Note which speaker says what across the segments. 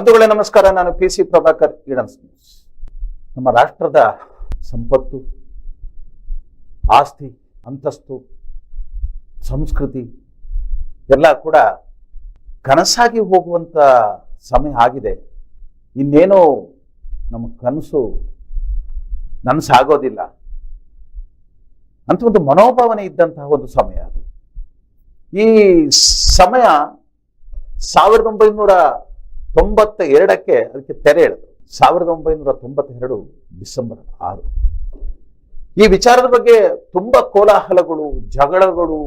Speaker 1: ಬಂಧುಗಳೇ, ನಮಸ್ಕಾರ. ನಾನು ಪಿ ಸಿ ಪ್ರಭಾಕರ್ ಈಡನ್ಸ್ ನಮ್ಮ ರಾಷ್ಟ್ರದ ಸಂಪತ್ತು, ಆಸ್ತಿ, ಅಂತಸ್ತು, ಸಂಸ್ಕೃತಿ ಎಲ್ಲ ಕೂಡ ಕನಸಾಗಿ ಹೋಗುವಂಥ ಸಮಯ ಆಗಿದೆ. ಇನ್ನೇನೋ ನಮ್ಮ ಕನಸು ನನಸಾಗೋದಿಲ್ಲ. ಅಂತ ಒಂದು ಮನೋಭಾವನೆ ಇದ್ದಂತಹ ಒಂದು ಸಮಯ ಅದು. ಈ ಸಮಯ ಸಾವಿರದ ಒಂಬೈನೂರ ತೊಂಬತ್ತ ಎರಡಕ್ಕೆ ಅದಕ್ಕೆ ತೆರೆ ಎಳೆದು ಸಾವಿರದ ಒಂಬೈನೂರ ತೊಂಬತ್ತೆರಡು ಡಿಸೆಂಬರ್ ಆರು. ಈ ವಿಚಾರದ ಬಗ್ಗೆ ತುಂಬಾ ಕೋಲಾಹಲಗಳು, ಜಗಳಗಳು,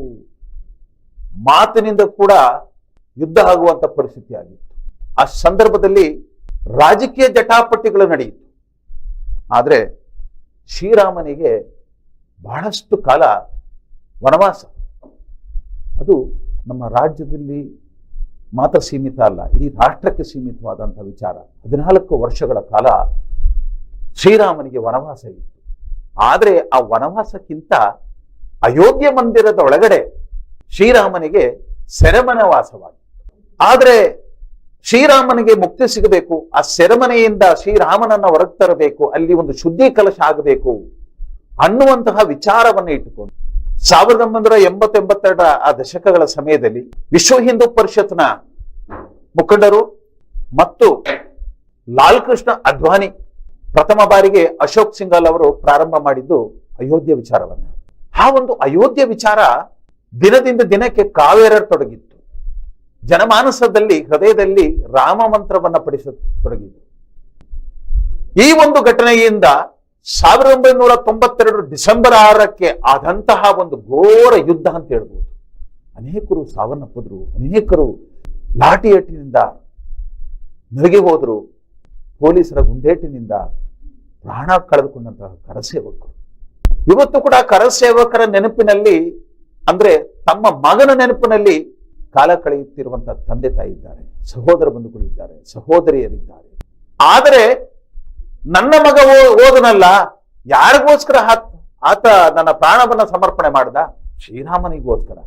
Speaker 1: ಮಾತಿನಿಂದ ಕೂಡ ಯುದ್ಧ ಆಗುವಂತ ಪರಿಸ್ಥಿತಿ ಆಗಿತ್ತು. ಆ ಸಂದರ್ಭದಲ್ಲಿ ರಾಜಕೀಯ ಜಟಾಪಟಿಗಳು ನಡೆಯಿತು. ಆದರೆ ಶ್ರೀರಾಮನಿಗೆ ಬಹಳಷ್ಟು ಕಾಲ ವನವಾಸ. ಅದು ನಮ್ಮ ರಾಜ್ಯದಲ್ಲಿ ಮಾತ್ರ ಸೀಮಿತ ಅಲ್ಲ, ಇಡೀ ರಾಷ್ಟ್ರಕ್ಕೆ ಸೀಮಿತವಾದಂಥ ವಿಚಾರ. ಹದಿನಾಲ್ಕು ವರ್ಷಗಳ ಕಾಲ ಶ್ರೀರಾಮನಿಗೆ ವನವಾಸ ಇತ್ತು. ಆದರೆ ಆ ವನವಾಸಕ್ಕಿಂತ ಅಯೋಧ್ಯ ಮಂದಿರದ ಒಳಗಡೆ ಶ್ರೀರಾಮನಿಗೆ ಸೆರೆಮನವಾಸವಾಗಿತ್ತು. ಆದರೆ ಶ್ರೀರಾಮನಿಗೆ ಮುಕ್ತಿ ಸಿಗಬೇಕು, ಆ ಸೆರೆಮನೆಯಿಂದ ಶ್ರೀರಾಮನನ್ನ ಹೊರಗೆ ತರಬೇಕು, ಅಲ್ಲಿ ಒಂದು ಶುದ್ಧಿ ಕಲಶ ಆಗಬೇಕು ಅನ್ನುವಂತಹ ವಿಚಾರವನ್ನು ಇಟ್ಟುಕೊಂಡು ಸಾವಿರದ ಒಂಬೈನೂರ ಎಂಬತ್ತೆಂಬತ್ತೆರಡರ ಆ ದಶಕಗಳ ಸಮಯದಲ್ಲಿ ವಿಶ್ವ ಹಿಂದೂ ಪರಿಷತ್ನ ಮುಖಂಡರು ಮತ್ತು ಲಾಲ್ ಕೃಷ್ಣ ಅದ್ವಾನಿ ಪ್ರಥಮ ಬಾರಿಗೆ ಅಶೋಕ್ ಸಿಂಗಲ್ ಅವರು ಪ್ರಾರಂಭ ಮಾಡಿದ್ದು ಅಯೋಧ್ಯೆ ವಿಚಾರವನ್ನ. ಆ ಒಂದು ಅಯೋಧ್ಯೆ ವಿಚಾರ ದಿನದಿಂದ ದಿನಕ್ಕೆ ಕಾವೇರತೊಡಗಿತ್ತು. ಜನಮಾನಸದಲ್ಲಿ, ಹೃದಯದಲ್ಲಿ ರಾಮ ಮಂತ್ರವನ್ನು ಪಡಿಸತೊಡಗಿತ್ತು ಈ ಒಂದು ಘಟನೆಯಿಂದ ಸಾವಿರದ ಒಂಬೈನೂರ ತೊಂಬತ್ತೆರಡು ಡಿಸೆಂಬರ್ ಆರಕ್ಕೆ ಆದಂತಹ ಒಂದು ಘೋರ ಯುದ್ಧ ಅಂತ ಹೇಳ್ಬೋದು. ಅನೇಕರು ಸಾವನ್ನಪ್ಪಿದ್ರು, ಅನೇಕರು ಲಾಠಿ ಏಟಿನಿಂದ ನರಗಿ ಹೋದ್ರು. ಪೊಲೀಸರ ಗುಂಡೇಟಿನಿಂದ ಪ್ರಾಣ ಕಳೆದುಕೊಂಡಂತಹ ಕರಸೇವಕರು. ಇವತ್ತು ಕೂಡ ಕರಸೇವಕರ ನೆನಪಿನಲ್ಲಿ, ಅಂದ್ರೆ ತಮ್ಮ ಮಗನ ನೆನಪಿನಲ್ಲಿ ಕಾಲ ಕಳೆಯುತ್ತಿರುವಂತಹ ತಂದೆ ತಾಯಿ ಇದ್ದಾರೆ, ಸಹೋದರ ಬಂಧುಗಳಿದ್ದಾರೆ ಸಹೋದರಿಯರಿದ್ದಾರೆ. ಆದರೆ ನನ್ನ ಮಗ ಓದನಲ್ಲ, ಯಾರಿಗೋಸ್ಕರ ಆತ ಆತ ನನ್ನ ಪ್ರಾಣವನ್ನ ಸಮರ್ಪಣೆ ಮಾಡ್ದ? ಶ್ರೀರಾಮನಿಗೋಸ್ಕರ.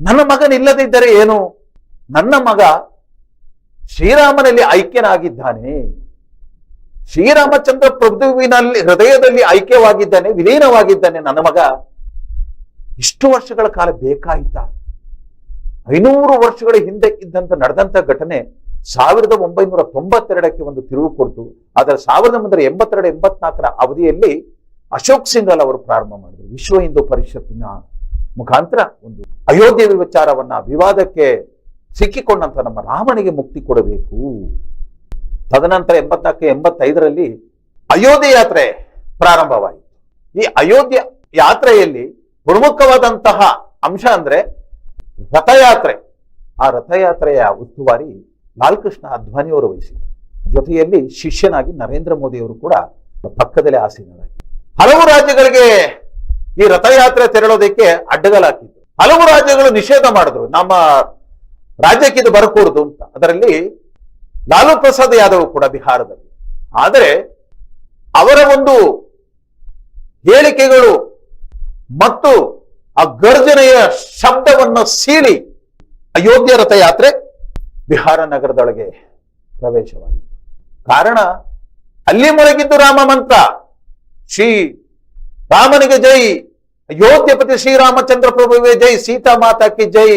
Speaker 1: ನನ್ನ ಮಗನಿಲ್ಲದಿದ್ದರೆ ಏನು? ನನ್ನ ಮಗ ಶ್ರೀರಾಮನಲ್ಲಿ ಐಕ್ಯನಾಗಿದ್ದಾನೆ. ಶ್ರೀರಾಮಚಂದ್ರ ಪ್ರಭುವಿನಲ್ಲಿ, ಹೃದಯದಲ್ಲಿ ಐಕ್ಯವಾಗಿದ್ದಾನೆ, ವಿಲೀನವಾಗಿದ್ದಾನೆ ನನ್ನ ಮಗ. ಇಷ್ಟು ವರ್ಷಗಳ ಕಾಲ ಬೇಕಾಯಿತ. ಐನೂರು ವರ್ಷಗಳ ಹಿಂದೆ ಇದ್ದಂತ, ನಡೆದಂತ ಘಟನೆ ಸಾವಿರದ ಒಂಬೈನೂರ ತೊಂಬತ್ತೆರಡಕ್ಕೆ ಒಂದು ತಿರುವು ಕೊಡ್ತು. ಆದರೆ ಸಾವಿರದ ಒಂಬೈನೂರ ಎಂಬತ್ತೆರಡು ಎಂಬತ್ನಾಲ್ಕರ ಅವಧಿಯಲ್ಲಿ ಅಶೋಕ್ ಸಿಂಗಲ್ ಅವರು ಪ್ರಾರಂಭ ಮಾಡಿದರು. ವಿಶ್ವ ಹಿಂದೂ ಪರಿಷತ್ತಿನ ಮುಖಾಂತರ ಒಂದು ಅಯೋಧ್ಯೆ ವಿಚಾರವನ್ನ ವಿವಾದಕ್ಕೆ ಸಿಕ್ಕಿಕೊಂಡಂತ ನಮ್ಮ ರಾಮನಿಗೆ ಮುಕ್ತಿ ಕೊಡಬೇಕು. ತದನಂತರ ಎಂಬತ್ನಾಲ್ಕು ಎಂಬತ್ತೈದರಲ್ಲಿ ಅಯೋಧ್ಯೆ ಯಾತ್ರೆ ಪ್ರಾರಂಭವಾಯಿತು. ಈ ಅಯೋಧ್ಯೆ ಯಾತ್ರೆಯಲ್ಲಿ ಪ್ರಮುಖವಾದಂತಹ ಅಂಶ ಅಂದ್ರೆ ರಥಯಾತ್ರೆ. ಆ ರಥಯಾತ್ರೆಯ ಉಸ್ತುವಾರಿ ಲಾಲ್ ಕೃಷ್ಣ ಅದ್ವಾನಿಯವರು ವಹಿಸಿದ್ರು ಜೊತೆಯಲ್ಲಿ ಶಿಷ್ಯನಾಗಿ ನರೇಂದ್ರ ಮೋದಿಯವರು ಕೂಡ ಪಕ್ಕದಲ್ಲೇ ಆಸೀನರಾಗಿ ಹಲವು ರಾಜ್ಯಗಳಿಗೆ ಈ ರಥಯಾತ್ರೆ ತೆರಳೋದಕ್ಕೆ ಅಡ್ಡಗಲಾಕಿದ್ರು ಹಲವು ರಾಜ್ಯಗಳು ನಿಷೇಧ ಮಾಡಿದ್ರು. ನಮ್ಮ ರಾಜ್ಯಕ್ಕೆ ಇದು ಬರಕೂಡದು ಅಂತ. ಅದರಲ್ಲಿ ಲಾಲು ಪ್ರಸಾದ್ ಯಾದವ್ ಕೂಡ ಬಿಹಾರದಲ್ಲಿ. ಆದರೆ ಅವರ ಒಂದು ಹೇಳಿಕೆಗಳು ಮತ್ತು ಆ ಗರ್ಜನೆಯ ಶಬ್ದವನ್ನು ಸೀಳಿ ಅಯೋಧ್ಯ ರಥಯಾತ್ರೆ ಬಿಹಾರ ನಗರದೊಳಗೆ ಪ್ರವೇಶವಾಯಿತು ಕಾರಣ, ಅಲ್ಲಿ ಮೊಳಗಿದ್ದು ರಾಮ ಮಂತ್ರ. ಶ್ರೀ ರಾಮನಿಗೆ ಜೈ. ಅಯೋಧ್ಯಪತಿ ಶ್ರೀರಾಮಚಂದ್ರ ಪ್ರಭುವೆ ಜೈ. ಸೀತಾ ಮಾತಾ ಕಿ ಜೈ.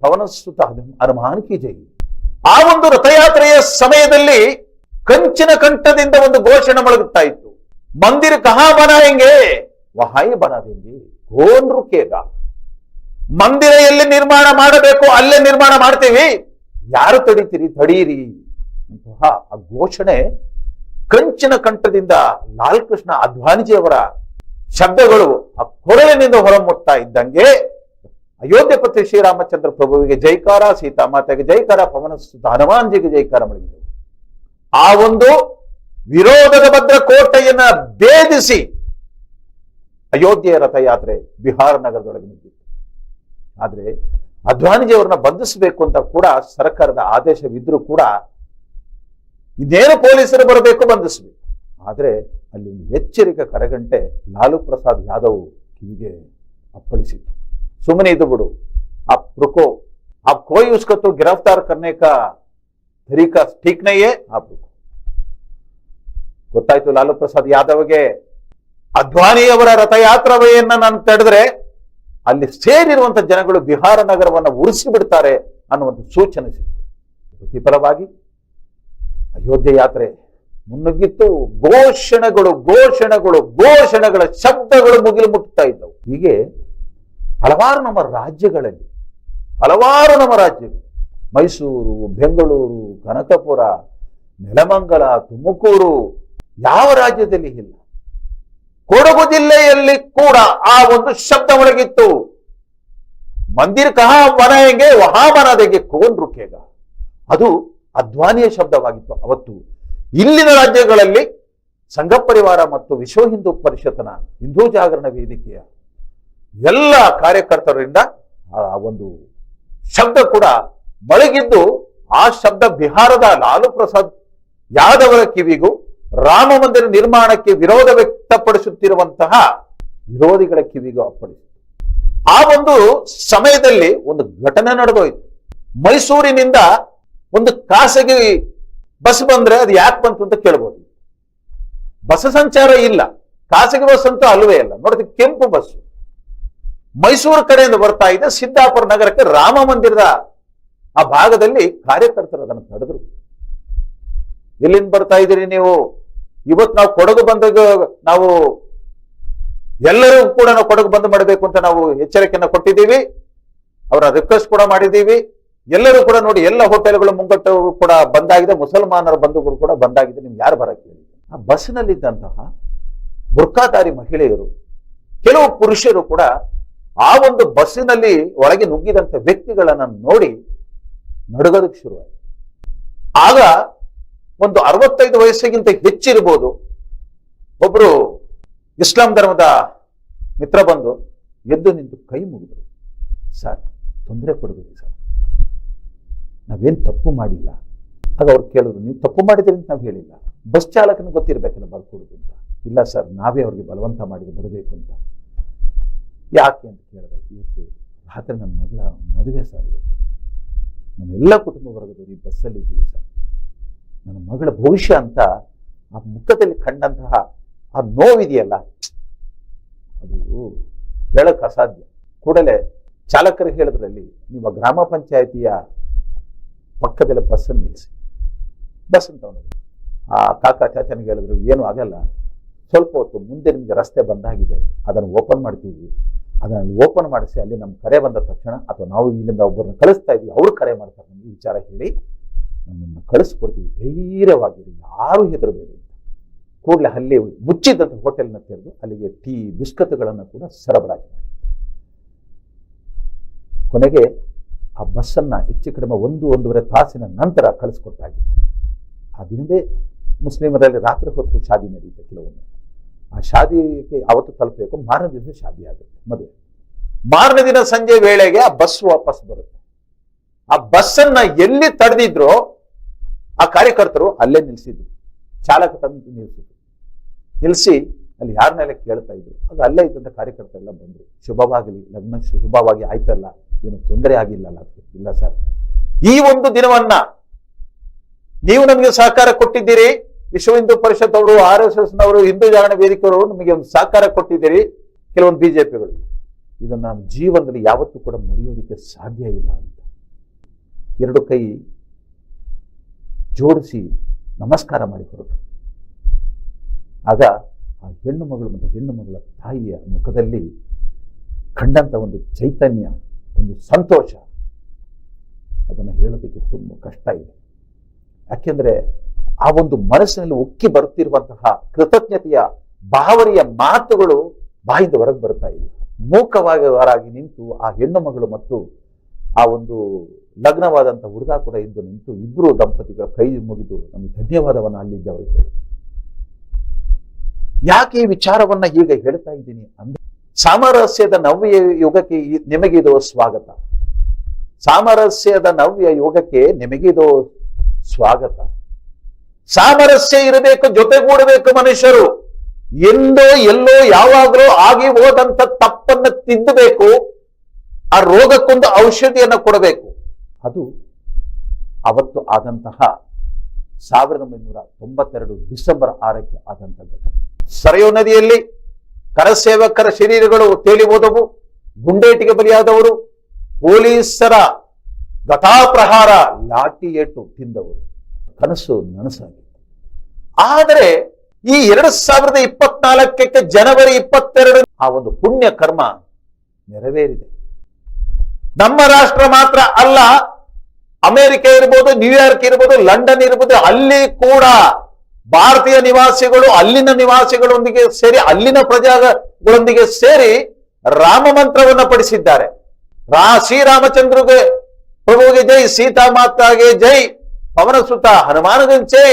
Speaker 1: ಪವನಸುತ ಹನುಮಾನ್ ಕಿ ಜೈ. ಆ ಒಂದು ರಥಯಾತ್ರೆಯ ಸಮಯದಲ್ಲಿ ಕಂಚಿನ ಕಂಠದಿಂದ ಒಂದು ಘೋಷಣೆ ಮೊಳಗುತ್ತಾ ಇತ್ತು. ಮಂದಿರ ಕಹಾ ಬನಾಯಂಗೆ ವಹಾಯಿ ಬನಾದೆಂಗೆ ಗೋನ್ರು ಕೇಗ ಮಂದಿರ ಎಲ್ಲಿ ನಿರ್ಮಾಣ ಮಾಡಬೇಕು, ಅಲ್ಲೇ ನಿರ್ಮಾಣ ಮಾಡ್ತೀವಿ. ಯಾರು ತಡಿತೀರಿ? ತಡೀರಿ ಅಂತಹ ಆ ಘೋಷಣೆ ಕಂಚಿನ ಕಂಠದಿಂದ ಲಾಲ್ ಕೃಷ್ಣ ಅದ್ವಾನಿಜಿಯವರ ಶಬ್ದಗಳು ಆ ಕೊರಳಿನಿಂದ ಹೊರಮುಟ್ತಾ ಇದ್ದಂಗೆ ಅಯೋಧ್ಯಪತಿ ಶ್ರೀರಾಮಚಂದ್ರ ಪ್ರಭುವಿಗೆ ಜೈಕಾರ, ಸೀತಾಮಾತೆಗೆ ಜೈಕಾರ, ಪವನ ಸುತ ಹನುಮಾನ್ಜಿಗೆ ಜೈಕಾರ ಮಡಗಿದವು. ಆ ಒಂದು ವಿರೋಧದ ಭದ್ರ ಕೋಟೆಯನ್ನ ಭೇದಿಸಿ ಅಯೋಧ್ಯೆಯ ರಥಯಾತ್ರೆ ಬಿಹಾರ ನಗರದೊಳಗೆ ನಿಂತಿತ್ತು ಆದ್ರೆ ಅದ್ವಾನಿಜಿಯವ್ರನ್ನ ಬಂಧಿಸಬೇಕು ಅಂತ ಕೂಡ ಸರ್ಕಾರದ ಆದೇಶವಿದ್ರೂ ಕೂಡ ಇದೇನು ಪೊಲೀಸರು ಬರಬೇಕು ಬಂಧಿಸಬೇಕು. ಆದರೆ ಅಲ್ಲಿ ಒಂದು ಎಚ್ಚರಿಕೆ ಕರಗಂಟೆ ಲಾಲು ಪ್ರಸಾದ್ ಯಾದವ್ ಕಿವಿಗೆ ಅಪ್ಪಳಿಸಿತ್ತು. ಸುಮ್ಮನೆ ಇದು ಬಿಡು. ಆ ಪ್ರಕೋ, ಆ ಕೋ ಉಸ್ಕತ್ತು ಗಿರಫ್ತಾರ್ ಕರ್ನೇಕ ತರೀಕಾ ಸ್ಟೀಕ್ನೆಯೇ ಆ ಪ್ರಕೋ. ಗೊತ್ತಾಯ್ತು ಲಾಲು ಪ್ರಸಾದ್ ಯಾದವ್ಗೆ ಅದ್ವಾನಿಯವರ ರಥಯಾತ್ರವೆಯನ್ನ ನಾನು ತಡೆದ್ರೆ ಅಲ್ಲಿ ಸೇರಿರುವಂಥ ಜನಗಳು ಬಿಹಾರ ನಗರವನ್ನು ಉರಿಸಿ ಬಿಡ್ತಾರೆ ಅನ್ನುವಂಥ ಸೂಚನೆ ಸಿಕ್ತು. ಪ್ರತಿಫಲವಾಗಿ ಅಯೋಧ್ಯೆ ಯಾತ್ರೆ ಮುನ್ನುಗ್ಗಿತ್ತು. ಘೋಷಣೆಗಳು ಘೋಷಣೆಗಳು, ಘೋಷಣೆಗಳ ಶಬ್ದಗಳು ಮುಗಿಲು ಮುಟ್ತಾ ಇದ್ದವು. ಹೀಗೆ ಹಲವಾರು ನಮ್ಮ ರಾಜ್ಯಗಳಲ್ಲಿ, ಹಲವಾರು ನಮ್ಮ ರಾಜ್ಯಗಳು, ಮೈಸೂರು, ಬೆಂಗಳೂರು, ಕನಕಪುರ, ನೆಲಮಂಗಲ, ತುಮಕೂರು, ಯಾವ ರಾಜ್ಯದಲ್ಲಿ ಇಲ್ಲ. ಕೊಡಗು ಜಿಲ್ಲೆಯಲ್ಲಿ ಕೂಡ ಆ ಒಂದು ಶಬ್ದ ಒಳಗಿತ್ತು. ಮಂದಿರ ಕಹಾ ಮನೆಗೆ ವಹಾಮನದೆಗೆ ಕೋನ್ ರುಖೇಗ. ಅದು ಅಧ್ವಾನಿಯ ಶಬ್ದವಾಗಿತ್ತು ಅವತ್ತು. ಇಲ್ಲಿನ ರಾಜ್ಯಗಳಲ್ಲಿ ಸಂಘ ಪರಿವಾರ ಮತ್ತು ವಿಶ್ವ ಹಿಂದೂ ಪರಿಷತ್ನ ಹಿಂದೂ ಜಾಗರಣ ವೇದಿಕೆಯ ಎಲ್ಲ ಕಾರ್ಯಕರ್ತರಿಂದ ಆ ಒಂದು ಶಬ್ದ ಕೂಡ ಮಳಗಿದ್ದು ಆ ಶಬ್ದ ಬಿಹಾರದ ಲಾಲು ಪ್ರಸಾದ್ ಯಾದವರ ಕಿವಿಗೂ ರಾಮ ಮಂದಿರ ನಿರ್ಮಾಣಕ್ಕೆ ವಿರೋಧ ವ್ಯಕ್ತಪಡಿಸುತ್ತಿರುವಂತಹ ವಿರೋಧಿಗಳ ಕಿವಿಗೂ ಅಪ್ಪಳಿಸಿತು. ಆ ಒಂದು ಸಮಯದಲ್ಲಿ ಒಂದು ಘಟನೆ ನಡೆದೋಯ್ತು. ಮೈಸೂರಿನಿಂದ ಒಂದು ಖಾಸಗಿ ಬಸ್ ಬಂದ್ರೆ ಅದು ಯಾಕೆ ಬಂತು ಅಂತ ಕೇಳ್ಬೋದು. ಬಸ್ ಸಂಚಾರ ಇಲ್ಲ. ಖಾಸಗಿ ಬಸ್ ಅಂತೂ ಅಲ್ವೇ ಇಲ್ಲ ನೋಡಿದ್ರೆ ಕೆಂಪು ಬಸ್. ಮೈಸೂರು ಕಡೆಯಿಂದ ಬರ್ತಾ ಇದೆ. ಸಿದ್ದಾಪುರ ನಗರಕ್ಕೆ ರಾಮ ಮಂದಿರದ ಆ ಭಾಗದಲ್ಲಿ ಕಾರ್ಯಕರ್ತರು ಅದನ್ನು ತಡೆದ್ರು. ಎಲ್ಲಿಂದ ಬರ್ತಾ ಇದ್ದೀರಿ ನೀವು? ಇವತ್ತು ನಾವು ಕೊಡಗು ಬಂದಾಗ ನಾವು ಎಲ್ಲರೂ ಕೂಡ ನಾವು ಕೊಡಗು ಬಂದ್ ಮಾಡಬೇಕು ಅಂತ ನಾವು ಎಚ್ಚರಿಕೆಯನ್ನು ಕೊಟ್ಟಿದ್ದೀವಿ. ಅವರ ರಿಕ್ವೆಸ್ಟ್ ಕೂಡ ಮಾಡಿದ್ದೀವಿ. ಎಲ್ಲರೂ ಕೂಡ ನೋಡಿ ಎಲ್ಲ ಹೋಟೆಲ್ಗಳು ಮುಂಗಟ್ಟು ಕೂಡ ಬಂದಾಗಿದೆ. ಮುಸಲ್ಮಾನರ ಬಂಧುಗಳು ಕೂಡ ಬಂದಾಗಿದೆ. ನಿಮ್ಗೆ ಯಾರು ಬರಕ್ಕೆ ಆ ಬಸ್ಸಿನಲ್ಲಿದ್ದಂತಹ ಬುರ್ಕಾದಾರಿ ಮಹಿಳೆಯರು, ಕೆಲವು ಪುರುಷರು ಕೂಡ ಆ ಒಂದು ಬಸ್ಸಿನಲ್ಲಿ ಒಳಗೆ ನುಗ್ಗಿದಂತ ವ್ಯಕ್ತಿಗಳನ್ನ ನೋಡಿ ನಡುಗೋದಕ್ಕೆ ಶುರುವಾಯಿತು. ಆಗ ಒಂದು ಅರವತ್ತೈದು ವಯಸ್ಸಿಗಿಂತ ಹೆಚ್ಚಿರ್ಬೋದು ಒಬ್ರು ಇಸ್ಲಾಂ ಧರ್ಮದ ಮಿತ್ರ ಬಂದು ಎದ್ದು ನಿಂತು ಕೈ ಮುಗಿದ್ರು. ಸರ್, ತೊಂದರೆ ಕೊಡಬೇಕು ಸರ್. ನಾವೇನು ತಪ್ಪು ಮಾಡಿಲ್ಲ. ಆಗ ಅವ್ರು ಕೇಳಿದ್ರು, ನೀವು ತಪ್ಪು ಮಾಡಿದ್ರಿ ಅಂತ ನಾವು ಹೇಳಿಲ್ಲ. ಬಸ್ ಚಾಲಕನ ಗೊತ್ತಿರಬೇಕಲ್ಲ ಬರ್ಕೊಡುದು ಅಂತ. ಇಲ್ಲ ಸರ್, ನಾವೇ ಅವ್ರಿಗೆ ಬಲವಂತ ಮಾಡಿದ್ರೆ ಬರಬೇಕು ಅಂತ. ಯಾಕೆ? ಅಂತ ಕೇಳಿದ್ರೆ ಇವತ್ತು ರಾತ್ರಿ ನನ್ನ ಮಗಳ ಮದುವೆ ಸರ್ ಇವತ್ತು. ನಮ್ಮೆಲ್ಲ ಕುಟುಂಬ ವರ್ಗದವರು ಈ ಬಸ್ಸಲ್ಲಿ ಇದ್ದೀವಿ ಸರ್. ನನ್ನ ಮಗಳ ಭವಿಷ್ಯ ಅಂತ ಆ ಮುಖದಲ್ಲಿ ಕಂಡಂತಹ ಆ ನೋವಿದೆಯಲ್ಲ, ಅದು ಹೇಳಕ್ಕೆ ಅಸಾಧ್ಯ. ಕೂಡಲೇ ಚಾಲಕರು ಹೇಳಿದ್ರಲ್ಲಿ ನಿಮ್ಮ ಗ್ರಾಮ ಪಂಚಾಯಿತಿಯ ಪಕ್ಕದಲ್ಲಿ ಬಸ್ಸನ್ನು ನಿಲ್ಲಿಸಿ. ಬಸ್ ಅಂತ ಆ ಕಾಕ ಚಾಚನಿಗೆ ಹೇಳಿದ್ರು, ಏನು ಆಗಲ್ಲ. ಸ್ವಲ್ಪ ಹೊತ್ತು ಮುಂದೆ ನಿಮಗೆ ರಸ್ತೆ ಬಂದಾಗಿದೆ. ಅದನ್ನು ಓಪನ್ ಮಾಡ್ತೀವಿ. ಅದನ್ನು ಓಪನ್ ಮಾಡಿಸಿ ಅಲ್ಲಿ ನಮ್ಮ ಕರೆ ಬಂದ ತಕ್ಷಣ ಅಥವಾ ನಾವು ಇಲ್ಲಿಂದ ಒಬ್ಬರನ್ನ ಕಳಿಸ್ತಾ ಇದ್ವಿ, ಅವ್ರು ಕರೆ ಮಾಡ್ತಾರೆ. ಈ ವಿಚಾರ ಹೇಳಿ ನಿಮ್ಮನ್ನ ಕಳಿಸ್ಕೊಡ್ತೀವಿ. ಧೈರ್ಯವಾಗಿರಿ. ಯಾರು ಹೆದರಬೇಡಿ ಕೂಡಲೇ ಅಲ್ಲಿ ಮುಚ್ಚಿದ್ದಂಥ ಹೋಟೆಲ್ನ ತೆರೆದು ಅಲ್ಲಿಗೆ ಟೀ, ಬಿಸ್ಕತ್ಗಳನ್ನು ಕೂಡ ಸರಬರಾಜು ಕೊನೆಗೆ ಆ ಬಸ್ಸನ್ನು ಹೆಚ್ಚು ಕಡಿಮೆ ಒಂದು, ಒಂದೂವರೆ ತಾಸಿನ ನಂತರ ಕಳಿಸ್ಕೊಟ್ಟಾಗಿತ್ತು. ಆ ಮುಸ್ಲಿಮರಲ್ಲಿ ರಾತ್ರಿ ಹೊತ್ತು ಶಾದಿ ನಡೆಯುತ್ತೆ ಕೆಲವೊಮ್ಮೆ. ಆ ಶಾದಿಗೆ ಅವತ್ತು ತಲುಪಬೇಕು? ಮಾರನೇ ದಿವಸ ಶಾದಿ ಆಗುತ್ತೆ, ಮದುವೆ. ಮಾರನೇ ದಿನ ಸಂಜೆ ವೇಳೆಗೆ ಆ ಬಸ್ ವಾಪಸ್ ಬರುತ್ತೆ. ಆ ಬಸ್ಸನ್ನು ಎಲ್ಲಿ ತಡೆದಿದ್ರೋ ಆ ಕಾರ್ಯಕರ್ತರು ಅಲ್ಲೇ ನಿಲ್ಸಿದ್ರು. ಚಾಲಕ ತಂದು ನಿಲ್ಸಿದ್ರು. ನಿಲ್ಸಿ ಅಲ್ಲಿ ಯಾರನ್ನೆಲ್ಲ ಕೇಳ್ತಾ ಇದ್ರು? ಅದು ಅಲ್ಲೇ ಇದ್ದಂಥ ಕಾರ್ಯಕರ್ತರೆಲ್ಲ ಬಂದರು. ಶುಭವಾಗಲಿ ಲಗ್ನ ಶುಭವಾಗಿ ಆಯ್ತಲ್ಲ, ಏನು ತೊಂದರೆ ಆಗಿಲ್ಲಲ್ಲ ಇಲ್ಲ ಸರ್. ಈ ಒಂದು ದಿನವನ್ನ ನೀವು ನಮಗೆ ಸಹಕಾರ ಕೊಟ್ಟಿದ್ದೀರಿ. ವಿಶ್ವ ಹಿಂದೂ ಪರಿಷತ್ ಅವರು ಆರ್ ಎಸ್ ಎಸ್ ನವರು ಹಿಂದೂ ಜಾಗರಣ ವೇದಿಕೆಯವರು ನಮಗೆ ಒಂದು ಸಹಕಾರ ಕೊಟ್ಟಿದ್ದೀರಿ. ಕೆಲವೊಂದು ಬಿಜೆಪಿಗಳು. ಇದನ್ನ ಜೀವನದಲ್ಲಿ ಯಾವತ್ತೂ ಕೂಡ ಮರೆಯೋದಕ್ಕೆ ಸಾಧ್ಯ ಇಲ್ಲ ಅಂತ. ಎರಡು ಕೈ ಜೋಡಿಸಿ ನಮಸ್ಕಾರ ಮಾಡಿ ಹೊರಟು ಆಗ ಆ ಹೆಣ್ಣು ಮಗಳು ಮತ್ತು ಹೆಣ್ಣು ಮಗಳ ತಾಯಿಯ ಮುಖದಲ್ಲಿ ಕಂಡಂಥ ಒಂದು ಚೈತನ್ಯ, ಒಂದು ಸಂತೋಷ. ಅದನ್ನು ಹೇಳೋದಕ್ಕೆ ತುಂಬ ಕಷ್ಟ ಇದೆ. ಯಾಕೆಂದರೆ ಆ ಒಂದು ಮನಸ್ಸಿನಲ್ಲಿ ಉಕ್ಕಿ ಬರುತ್ತಿರುವಂತಹ ಕೃತಜ್ಞತೆಯ, ಭಾವನೆಯ ಮಾತುಗಳು ಬಾಯಿಂದ ಹೊರಗೆ ಬರ್ತಾ ಇಲ್ಲ. ಮೂಕವಾಗಿ ಹೊರಾಗಿ ನಿಂತು ಆ ಹೆಣ್ಣು ಮಗಳು ಮತ್ತು ಆ ಒಂದು ಲಗ್ನವಾದಂಥ ಹುಡುಗ ಕೂಡ ಇದ್ದು ನಿಂತು ಇಬ್ಬರು ದಂಪತಿಗಳ ಕೈ ಮುಗಿದು ನಮಗೆ ಧನ್ಯವಾದವನ್ನು ಅಲ್ಲಿದ್ದವರು ಹೇಳಿ ಯಾಕೆ ಈ ವಿಚಾರವನ್ನ ಈಗ ಹೇಳ್ತಾ ಇದ್ದೀನಿ ಅಂದ್ರೆ ಸಾಮರಸ್ಯದ ನವ್ಯ ಯುಗಕ್ಕೆ ನಿಮಗಿದು ಸ್ವಾಗತ. ಸಾಮರಸ್ಯದ ನವ್ಯ ಯುಗಕ್ಕೆ ನಿಮಗಿದು ಸ್ವಾಗತ. ಸಾಮರಸ್ಯ ಇರಬೇಕು, ಜೊತೆಗೂಡಬೇಕು ಮನುಷ್ಯರು. ಎಂದೋ ಎಲ್ಲೋ ಯಾವಾಗಲೂ ಆಗಿ ಹೋದಂತ ತಪ್ಪನ್ನ ತಿದ್ದಬೇಕು. ಆ ರೋಗಕ್ಕೊಂದು ಔಷಧಿಯನ್ನ ಕೊಡಬೇಕು. ಅದು ಅವತ್ತು ಆದಂತಹ ಸಾವಿರದ ಒಂಬೈನೂರ ತೊಂಬತ್ತೆರಡು ಡಿಸೆಂಬರ್ ಆರಕ್ಕೆ ಆದಂತಹ ಘಟನೆ. ಸರಯೂ ನದಿಯಲ್ಲಿ ಕರಸೇವಕರ ಶರೀರಗಳು ತೇಲಿ ಹೋದವು, ಗುಂಡೇಟಿಗೆ ಬಲಿಯಾದವರು, ಪೊಲೀಸರ ಗತಾಪ್ರಹಾರ ಲಾಠಿ ಏಟು ತಿಂದವರು. ಕನಸು ನನಸಾಗಿತ್ತು ಆದರೆ ಈ ಎರಡು ಸಾವಿರದ ಇಪ್ಪತ್ನಾಲ್ಕಕ್ಕೆ ಜನವರಿ ಇಪ್ಪತ್ತೆರಡು ಆ ಒಂದು ಪುಣ್ಯ ಕರ್ಮ ನೆರವೇರಿದೆ. ನಮ್ಮ ರಾಷ್ಟ್ರ ಮಾತ್ರ ಅಲ್ಲ ಅಮೆರಿಕ ಇರ್ಬೋದು ನ್ಯೂಯಾರ್ಕ್ ಇರ್ಬೋದು ಲಂಡನ್ ಇರ್ಬೋದು, ಅಲ್ಲಿ ಕೂಡ ಭಾರತೀಯ ನಿವಾಸಿಗಳು, ಅಲ್ಲಿನ ನಿವಾಸಿಗಳೊಂದಿಗೆ ಸೇರಿ, ಅಲ್ಲಿನ ಪ್ರಜಾಗಳೊಂದಿಗೆ ಸೇರಿ ರಾಮ ಮಂತ್ರವನ್ನ ಪಡಿಸಿದ್ದಾರೆ ರಾ ಶ್ರೀರಾಮಚಂದ್ರಗೆ ಪ್ರಭುಗೆ ಜೈ, ಸೀತಾ ಮಾತಾಗೆ ಜೈ, ಪವನ ಸುತ ಹನುಮಾನಗನ್ ಜೈ,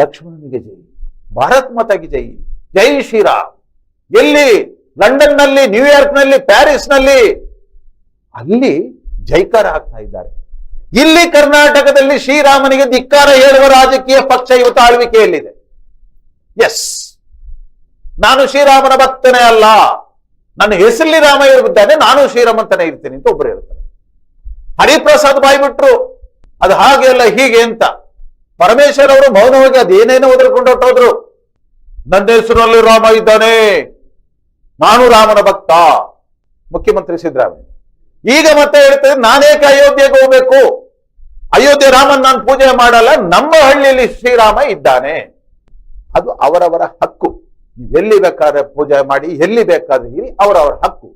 Speaker 1: ಲಕ್ಷ್ಮಣನಿಗೆ ಜೈ, ಭಾರತ್ ಮಾತಾಗೆ ಜೈ ಜೈ ಶ್ರೀರಾಮ್ ಎಲ್ಲಿ? ಲಂಡನ್ನಲ್ಲಿ ನ್ಯೂಯಾರ್ಕ್ನಲ್ಲಿ ಪ್ಯಾರಿಸ್ನಲ್ಲಿ ಅಲ್ಲಿ ಜೈಕಾರ ಹಾಕ್ತಾ ಇದ್ದಾರೆ. ಇಲ್ಲಿ ಕರ್ನಾಟಕದಲ್ಲಿ ಶ್ರೀರಾಮನಿಗೆ ಧಿಕ್ಕಾರ ಹೇಳುವ ರಾಜಕೀಯ ಪಕ್ಷ ಇವತ್ತು ಆಳ್ವಿಕೆಯಲ್ಲಿದೆ. ಎಸ್ ನಾನು ಶ್ರೀರಾಮನ ಭಕ್ತನೇ ಅಲ್ಲ. ನನ್ನ ಹೆಸರಲ್ಲಿ ರಾಮ ಇರುತ್ತಾನೆ, ನಾನು ಶ್ರೀರಾಮಂತನೇ ಇರ್ತೀನಿ ಅಂತ ಒಬ್ಬರು ಹೇಳ್ತಾರೆ. ಹರಿಪ್ರಸಾದ್ ಬಾಯ್ಬಿಟ್ರು ಅದು ಹಾಗೆ ಅಲ್ಲ, ಹೀಗೆ ಅಂತ. ಪರಮೇಶ್ವರ್ ಅವರು ಮೌನವಾಗಿ ಅದೇನೇನೋ ಒದರ್ಕೊಂಡು ಹೊಟ್ಟೋದ್ರು ನನ್ನ ಹೆಸರಲ್ಲಿ ರಾಮ ಇದ್ದಾನೆ. ನಾನು ರಾಮನ ಭಕ್ತ. ಮುಖ್ಯಮಂತ್ರಿ ಸಿದ್ದರಾಮಯ್ಯ. ಈಗ ಮತ್ತೆ ಹೇಳ್ತೇವೆ ನಾನೇಕೆ ಅಯೋಧ್ಯೆಗೆ ಹೋಗ್ಬೇಕು? ಅಯೋಧ್ಯೆ ರಾಮನ್ ನಾನು ಪೂಜೆ ಮಾಡಲ್ಲ, ನಮ್ಮ ಹಳ್ಳಿಯಲ್ಲಿ ಶ್ರೀರಾಮ ಇದ್ದಾನೆ. ಅದು ಅವರವರ ಹಕ್ಕು. ಎಲ್ಲಿ ಬೇಕಾದ್ರೆ ಪೂಜೆ ಮಾಡಿ, ಎಲ್ಲಿ ಬೇಕಾದ್ರೆ ಇರಿ, ಅವರವರ ಹಕ್ಕು.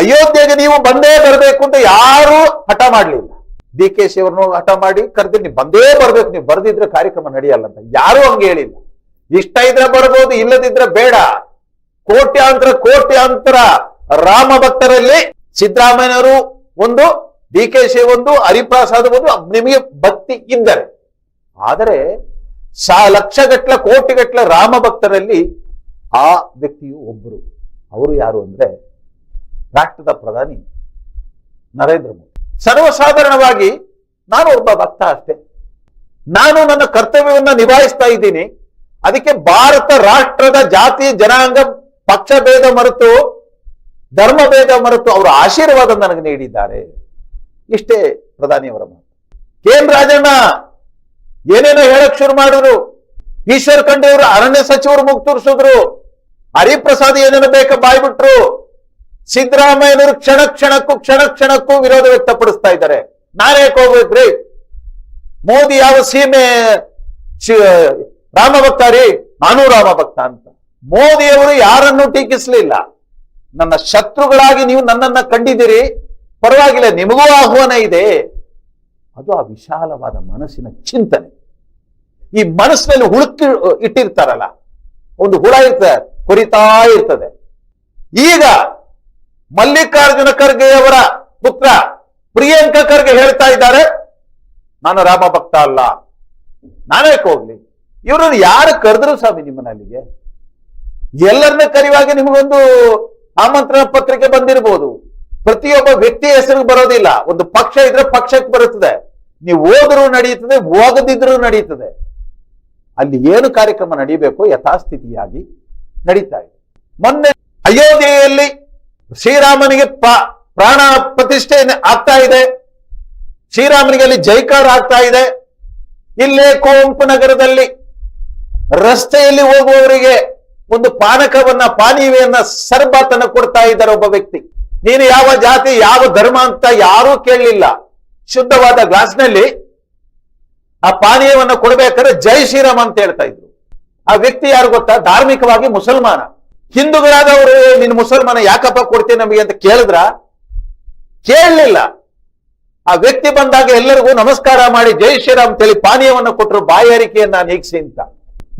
Speaker 1: ಅಯೋಧ್ಯೆಗೆ ನೀವು ಬಂದೇ ಬರಬೇಕು ಅಂತ ಯಾರು ಹಠ ಮಾಡಲಿಲ್ಲ. ಡಿ ಕೆ ಶಿ ಅವ್ರನ್ನು ಹಠ ಮಾಡಿ ಕರೆದು ನೀವು ಬಂದೇ ಬರ್ಬೇಕು, ನೀವು ಬರ್ದಿದ್ರೆ ಕಾರ್ಯಕ್ರಮ ನಡೆಯಲ್ಲ ಅಂತ. ಯಾರು ಹಂಗೆ ಹೇಳಿಲ್ಲ. ಇಷ್ಟ ಇದ್ರೆ ಬರ್ಬೋದು ಇಲ್ಲದಿದ್ರೆ ಬೇಡ. ಕೋಟ್ಯಾಂತರ ಕೋಟ್ಯಾಂತರ ರಾಮ ಭಕ್ತರಲ್ಲಿ ಸಿದ್ದರಾಮಯ್ಯನವರು ಒಂದು ಡಿ ಕೆ ಶಿ ಒಂದು, ಹರಿಪ್ರಸಾದ್ ಒಂದು, ನಿಮಗೆ ಭಕ್ತಿ ಇದ್ದರೆ. ಆದರೆ ಸಾ ಲಕ್ಷಗಟ್ಲ ಕೋಟಿಗಟ್ಲ ರಾಮ ಭಕ್ತರಲ್ಲಿ ಆ ವ್ಯಕ್ತಿಯು ಒಬ್ಬರು. ಅವರು ಯಾರು ಅಂದ್ರೆ ರಾಷ್ಟ್ರದ ಪ್ರಧಾನಿ ನರೇಂದ್ರ ಮೋದಿ. ಸರ್ವಸಾಧಾರಣವಾಗಿ ನಾನು ಒಬ್ಬ ಭಕ್ತ ಅಷ್ಟೇ. ನಾನು ನನ್ನ ಕರ್ತವ್ಯವನ್ನು ನಿಭಾಯಿಸ್ತಾ ಇದ್ದೀನಿ. ಅದಕ್ಕೆ ಭಾರತ ರಾಷ್ಟ್ರದ ಜಾತಿ, ಜನಾಂಗ, ಪಕ್ಷ, ಭೇದ ಮರೆತು ಧರ್ಮ ಭೇದ ಮರೆತು ಅವರ ಆಶೀರ್ವಾದ ನನಗೆ ನೀಡಿದ್ದಾರೆ. ಇಷ್ಟೇ ಪ್ರಧಾನಿಯವರ ಮಾತು. ಕೆ ರಾಜಣ್ಣ ಏನೇನೋ ಹೇಳಕ್ ಶುರು ಮಾಡಿದ್ರು. ಈಶ್ವರ್ ಖಂಡೆಯವರು ಅರಣ್ಯ ಸಚಿವರು ಮುಗ್ ತೋರಿಸಿದ್ರು ಹರಿಪ್ರಸಾದ್ ಏನೇನೋ ಬೇಕ ಬಾಯ್ಬಿಟ್ರು ಸಿದ್ದರಾಮಯ್ಯನವರು ಕ್ಷಣ ಕ್ಷಣಕ್ಕೂ ಕ್ಷಣ ಕ್ಷಣಕ್ಕೂ ವಿರೋಧ ವ್ಯಕ್ತಪಡಿಸ್ತಾ ಇದ್ದಾರೆ. ನಾನೇಕ್ ಹೋಗ್ಬೇಕ್ರಿ? ಮೋದಿ ಯಾವ ಸೀಮೆ ರಾಮ ಭಕ್ತ ರೀ? ನಾನು ರಾಮ ಭಕ್ತ ಅಂತ. ಮೋದಿಯವರು ಯಾರನ್ನು ಟೀಕಿಸಲಿಲ್ಲ. ನನ್ನ ಶತ್ರುಗಳಾಗಿ ನೀವು ನನ್ನನ್ನ ಕಂಡಿದ್ದೀರಿ. ಪರವಾಗಿಲ್ಲ, ನಿಮಗೂ ಆಹ್ವಾನ ಇದೆ. ಅದು ಆ ವಿಶಾಲವಾದ ಮನಸ್ಸಿನ ಚಿಂತನೆ. ಈ ಮನಸ್ಸಿನಲ್ಲಿ ಹುಳುಕಿ ಇಟ್ಟಿರ್ತಾರಲ್ಲ, ಒಂದು ಹುಳ ಇರ್ತದೆ, ಕೊರಿತಾ ಇರ್ತದೆ. ಈಗ ಮಲ್ಲಿಕಾರ್ಜುನ ಖರ್ಗೆಯವರ ಪುತ್ರ ಪ್ರಿಯಾಂಕ ಖರ್ಗೆ ಹೇಳ್ತಾ ಇದ್ದಾರೆ, ನಾನು ರಾಮ ಭಕ್ತ ಅಲ್ಲ, ನಾನೇ ಹೋಗ್ಲಿ. ಇವರನ್ನು ಯಾರು ಕರೆದ್ರು ಸ್ವಾಮಿ ನಿಮ್ಮನಲ್ಲಿಗೆ? ಎಲ್ಲರನ್ನ ಕರೆಯುವಾಗ ನಿಮಗೊಂದು ಆಮಂತ್ರಣ ಪತ್ರಿಕೆ ಬಂದಿರಬಹುದು ಪ್ರತಿಯೊಬ್ಬ ವ್ಯಕ್ತಿ ಹೆಸರು ಬರೋದಿಲ್ಲ. ಒಂದು ಪಕ್ಷ ಇದ್ರೆ ಪಕ್ಷಕ್ಕೆ ಬರುತ್ತದೆ. ನೀವು ಓದರೂ ನಡೆಯುತ್ತದೆ, ಹೋಗದಿದ್ರು ನಡೀತದೆ ಅಲ್ಲಿ ಏನು ಕಾರ್ಯಕ್ರಮ ನಡೀಬೇಕು? ಯಥಾಸ್ಥಿತಿಯಾಗಿ ನಡೀತಾ ಇದೆ. ಮೊನ್ನೆ ಅಯೋಧ್ಯೆಯಲ್ಲಿ ಶ್ರೀರಾಮನಿಗೆ ಪ್ರಾಣ ಪ್ರತಿಷ್ಠೆ ಆಗ್ತಾ ಇದೆ. ಶ್ರೀರಾಮನಿಗೆ ಅಲ್ಲಿ ಜೈಕಾರ ಆಗ್ತಾ ಇದೆ. ಇಲ್ಲೇ ಕುವೆಂಪು ನಗರದಲ್ಲಿ ರಸ್ತೆಯಲ್ಲಿ ಹೋಗುವವರಿಗೆ ಒಂದು ಪಾನಕವನ್ನ, ಪಾನೀಯವನ್ನ ಸರ್ಬಾತನ್ನ ಕೊಡ್ತಾ ಇದ್ದಾರೆ ಒಬ್ಬ ವ್ಯಕ್ತಿ. ನೀನು ಯಾವ ಜಾತಿ, ಯಾವ ಧರ್ಮ ಅಂತ ಯಾರೂ ಕೇಳಲಿಲ್ಲ. ಶುದ್ಧವಾದ ಗ್ಲಾಸ್ನಲ್ಲಿ ಆ ಪಾನೀಯವನ್ನ ಕೊಡ್ಬೇಕಾದ್ರೆ ಜೈ ಶ್ರೀರಾಮ್ ಅಂತ ಹೇಳ್ತಾ ಇದ್ರು. ಆ ವ್ಯಕ್ತಿ ಯಾರು ಗೊತ್ತಾ? ಧಾರ್ಮಿಕವಾಗಿ ಮುಸಲ್ಮಾನ. ಹಿಂದೂಗಳಾದವರು ನಿನ್ ಮುಸಲ್ಮಾನ ಯಾಕಪ್ಪ ಕೊಡ್ತೀನಿ ನಮಗೆ ಅಂತ ಕೇಳಿದ್ರ? ಕೇಳಲಿಲ್ಲ. ಆ ವ್ಯಕ್ತಿ ಬಂದಾಗ ಎಲ್ಲರಿಗೂ ನಮಸ್ಕಾರ ಮಾಡಿ, ಜೈ ಶ್ರೀರಾಮ್ ಅಂತೇಳಿ ಪಾನೀಯವನ್ನು ಕೊಟ್ಟರು. ಬಾಯಾರಿಕೆಯನ್ನ ನೀಗಿಸಿ ಅಂತ.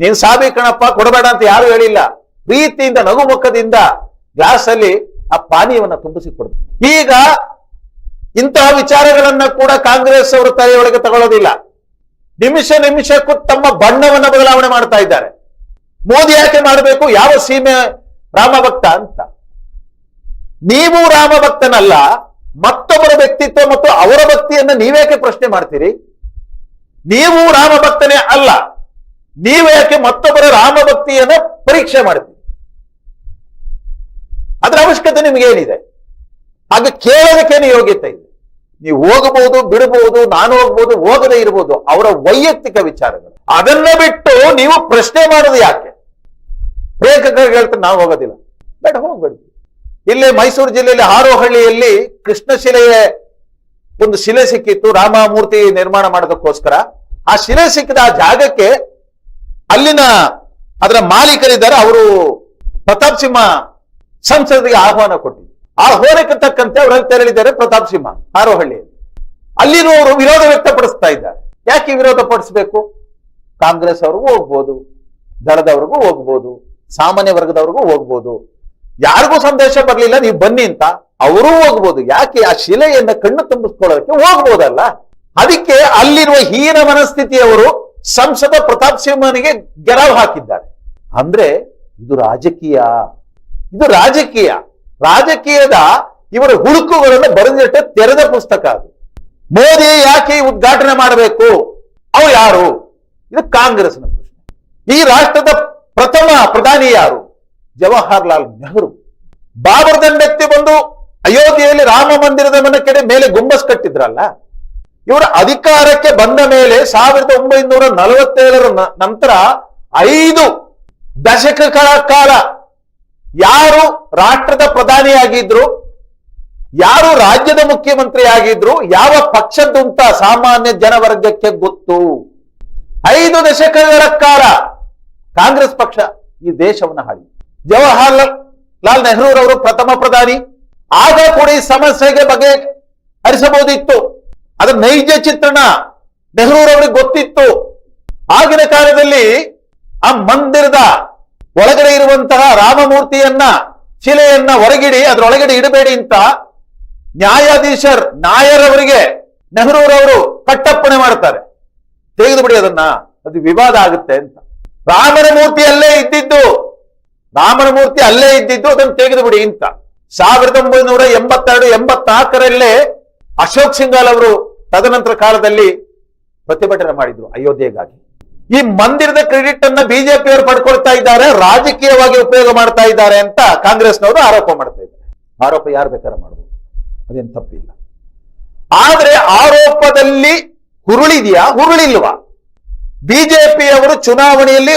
Speaker 1: ನೀನ್ ಸಾಬಿ ಕಣಪ್ಪ, ಕೊಡಬೇಡ ಅಂತ ಯಾರು ಹೇಳಿಲ್ಲ. ಪ್ರೀತಿಯಿಂದ ನಗುಮುಖದಿಂದ ಗ್ಲಾಸ್ ಅಲ್ಲಿ ಆ ಪಾನೀಯವನ್ನ ತುಂಬಿಸಿ ಕೊಡ್ತು ಈಗ ಇಂತಹ ವಿಚಾರಗಳನ್ನ ಕೂಡ ಕಾಂಗ್ರೆಸ್ ಅವರು ತಲೆಯೊಳಗೆ ತಗೊಳ್ಳೋದಿಲ್ಲ. ನಿಮಿಷ ನಿಮಿಷಕ್ಕೂ ತಮ್ಮ ಬಣ್ಣವನ್ನ ಬದಲಾವಣೆ ಮಾಡ್ತಾ ಇದ್ದಾರೆ. ಮೋದಿ ಯಾಕೆ ಮಾಡಬೇಕು? ಯಾವ ಸೀಮೆ ರಾಮಭಕ್ತ ಅಂತ. ನೀವು ರಾಮಭಕ್ತನಲ್ಲ ಮತ್ತೊಬ್ಬರ ವ್ಯಕ್ತಿತ್ವ ಮತ್ತು ಅವರ ಭಕ್ತಿಯನ್ನ ನೀವೇಕೆ ಪ್ರಶ್ನೆ ಮಾಡ್ತೀರಿ? ನೀವು ರಾಮಭಕ್ತನೇ ಅಲ್ಲ. ನೀವು ಯಾಕೆ ಮತ್ತೊಬ್ಬರ ರಾಮಭಕ್ತಿಯನ್ನ ಪರೀಕ್ಷೆ ಮಾಡ್ತೀವಿ ಅದರ ಅವಶ್ಯಕತೆ ನಿಮ್ಗೆ ಏನಿದೆ? ಹಾಗೆ ಕೇಳೋದಕ್ಕೇನು ಯೋಗ್ಯತೆ ಇದೆ? ನೀವು ಹೋಗಬಹುದು, ಬಿಡಬಹುದು, ನಾನು ಹೋಗ್ಬೋದು, ಹೋಗದೇ ಇರಬಹುದು, ಅವರ ವೈಯಕ್ತಿಕ ವಿಚಾರಗಳು. ಅದನ್ನ ಬಿಟ್ಟು ನೀವು ಪ್ರಶ್ನೆ ಮಾಡೋದು ಯಾಕೆ? ಪ್ರೇಕ್ಷಕರಿಗೆ ಹೇಳ್ತಾರೆ, ನಾವು ಹೋಗೋದಿಲ್ಲ. ಬೇಡ, ಹೋಗ್ಬೇಡಿ. ಇಲ್ಲಿ ಮೈಸೂರು ಜಿಲ್ಲೆಯಲ್ಲಿ ಹಾರೋಹಳ್ಳಿಯಲ್ಲಿ ಕೃಷ್ಣಶಿಲೆಯ ಒಂದು ಶಿಲೆ ಸಿಕ್ಕಿತ್ತು, ರಾಮಮೂರ್ತಿ ನಿರ್ಮಾಣ ಮಾಡೋದಕ್ಕೋಸ್ಕರ. ಆ ಶಿಲೆ ಸಿಕ್ಕಿದ ಆ ಜಾಗಕ್ಕೆ ಅಲ್ಲಿನ ಅದರ ಮಾಲೀಕರಿದ್ದಾರೆ, ಅವರು ಪ್ರತಾಪ್ ಸಿಂಹ ಸಂಸದಿಗೆ ಆಹ್ವಾನ ಕೊಟ್ಟಿದ್ರು ಆ ಹೋರಕ್ಕೆ ತಕ್ಕಂತೆ ಅವರಲ್ಲಿ ತೆರಳಿದ್ದಾರೆ ಪ್ರತಾಪ್ ಸಿಂಹ ಹಾರೋಹಳ್ಳಿಯಲ್ಲಿ ಅಲ್ಲಿನವರು ವಿರೋಧ ವ್ಯಕ್ತಪಡಿಸ್ತಾ ಇದ್ದಾರೆ. ಯಾಕೆ ವಿರೋಧ ಪಡಿಸಬೇಕು? ಕಾಂಗ್ರೆಸ್ ಅವ್ರಿಗೂ ಹೋಗ್ಬೋದು, ದಳದವ್ರಿಗೂ ಹೋಗ್ಬೋದು, ಸಾಮಾನ್ಯ ವರ್ಗದವ್ರಿಗೂ ಹೋಗ್ಬೋದು. ಯಾರಿಗೂ ಸಂದೇಶ ಬರಲಿಲ್ಲ, ನೀವು ಬನ್ನಿ ಅಂತ. ಅವರೂ ಹೋಗ್ಬೋದು. ಯಾಕೆ ಆ ಶಿಲೆಯನ್ನ ಕಣ್ಣು ತುಂಬಿಸ್ಕೊಳ್ಳೋದಕ್ಕೆ ಹೋಗ್ಬೋದಲ್ಲ? ಅದಕ್ಕೆ ಅಲ್ಲಿರುವ ಹೀನ ಮನಸ್ಥಿತಿಯವರು ಸಂಸದ ಪ್ರತಾಪ್ ಸಿಂಹನಿಗೆ ಗೆರವು ಹಾಕಿದ್ದಾರೆ. ಅಂದ್ರೆ ಇದು ರಾಜಕೀಯ. ಇದು ರಾಜಕೀಯ. ರಾಜಕೀಯದ ಇವರ ಹುಡುಕುಗಳನ್ನು ಬರೆದಿಟ್ಟ ತೆರೆದ ಪುಸ್ತಕ ಅದು. ಮೋದಿ ಯಾಕೆ ಉದ್ಘಾಟನೆ ಮಾಡಬೇಕು? ಅವು ಯಾರು? ಇದು ಕಾಂಗ್ರೆಸ್ನ ಪ್ರಶ್ನೆ. ಈ ರಾಷ್ಟ್ರದ ಪ್ರಥಮ ಪ್ರಧಾನಿ ಯಾರು? ಜವಾಹರ್ಲಾಲ್ ನೆಹರು. ಬಾಬರ್ ದಂಡೆತ್ತಿ ಬಂದು ಅಯೋಧ್ಯೆಯಲ್ಲಿ ರಾಮ ಮಂದಿರದ ಮನೆ ಕಡೆ ಮೇಲೆ ಗುಂಬಸ್ ಕಟ್ಟಿದ್ರಲ್ಲ? ಇವರ ಅಧಿಕಾರಕ್ಕೆ ಬಂದ ಮೇಲೆ ಸಾವಿರದ ಒಂಬೈನೂರ ನಲವತ್ತೇಳರ ನಂತರ ಐದು ದಶಕಗಳ ಕಾಲ ಯಾರು ರಾಷ್ಟ್ರದ ಪ್ರಧಾನಿಯಾಗಿದ್ರು, ಯಾರು ರಾಜ್ಯದ ಮುಖ್ಯಮಂತ್ರಿ ಆಗಿದ್ರು ಯಾವ ಪಕ್ಷದ್ದು ಅಂತ ಸಾಮಾನ್ಯ ಜನವರ್ಗಕ್ಕೆ ಗೊತ್ತು. ಐದು ದಶಕಗಳ ಕಾಲ ಕಾಂಗ್ರೆಸ್ ಪಕ್ಷ ಈ ದೇಶವನ್ನು ಹಾಡಿ ಜವಾಹರ್ಲಾಲ್ ಲಾಲ್ ನೆಹರೂರವರು ಪ್ರಥಮ ಪ್ರಧಾನಿ. ಆಗ ಕೂಡ ಈ ಸಮಸ್ಯೆಗೆ ಬಗ್ಗೆ ಹರಿಸಬಹುದಿತ್ತು ಅದರ ನೈಜ ಚಿತ್ರಣ. ನೆಹರೂರವರಿಗೆ ಗೊತ್ತಿತ್ತು. ಆಗಿನ ಕಾಲದಲ್ಲಿ ಆ ಮಂದಿರದ ಒಳಗಡೆ ಇರುವಂತಹ ರಾಮಮೂರ್ತಿಯನ್ನ, ಶಿಲೆಯನ್ನ ಹೊರಗಿಡಿ, ಅದರೊಳಗಡೆ ಇಡಬೇಡಿ ಅಂತ ನ್ಯಾಯಾಧೀಶರ್ ನಾಯರವರಿಗೆ ನೆಹರೂರವರು ಕಟ್ಟಪ್ಪಣೆ ಮಾಡ್ತಾರೆ. ತೆಗೆದು ಬಿಡಿ ಅದನ್ನ, ಅದು ವಿವಾದ ಆಗುತ್ತೆ ಅಂತ. ರಾಮನ ಮೂರ್ತಿ ಅಲ್ಲೇ ಇದ್ದಿದ್ದು, ರಾಮನ ಮೂರ್ತಿ ಅಲ್ಲೇ ಇದ್ದಿದ್ದು ಅದನ್ನು ತೆಗೆದು ಬಿಡಿ ಅಂತ. ಸಾವಿರದ ಒಂಬೈನೂರ ಎಂಬತ್ತೆರಡು, ಎಂಬತ್ನಾಲ್ಕರಲ್ಲೇ ಅಶೋಕ್ ಸಿಂಗಾಲ್ ಅವರು ತದನಂತರ ಕಾಲದಲ್ಲಿ ಪ್ರತಿಭಟನೆ ಮಾಡಿದ್ರು ಅಯೋಧ್ಯೆಗಾಗಿ. ಈ ಮಂದಿರದ ಕ್ರೆಡಿಟ್ ಅನ್ನ ಬಿಜೆಪಿಯವರು ಪಡ್ಕೊಳ್ತಾ ಇದ್ದಾರೆ, ರಾಜಕೀಯವಾಗಿ ಉಪಯೋಗ ಮಾಡ್ತಾ ಇದ್ದಾರೆ ಅಂತ ಕಾಂಗ್ರೆಸ್ನವರು ಆರೋಪ ಮಾಡ್ತಾ ಇದ್ದಾರೆ. ಆರೋಪ ಯಾರು ಬೇಕಾದ್ರೆ ಮಾಡಬಹುದು ಅದೇನು ತಪ್ಪಿಲ್ಲ. ಆದ್ರೆ ಆರೋಪದಲ್ಲಿ ಹುರುಳಿದೆಯಾ? ಹುರುಳಿಲ್ವಾ? ಬಿಜೆಪಿಯವರು ಚುನಾವಣೆಯಲ್ಲಿ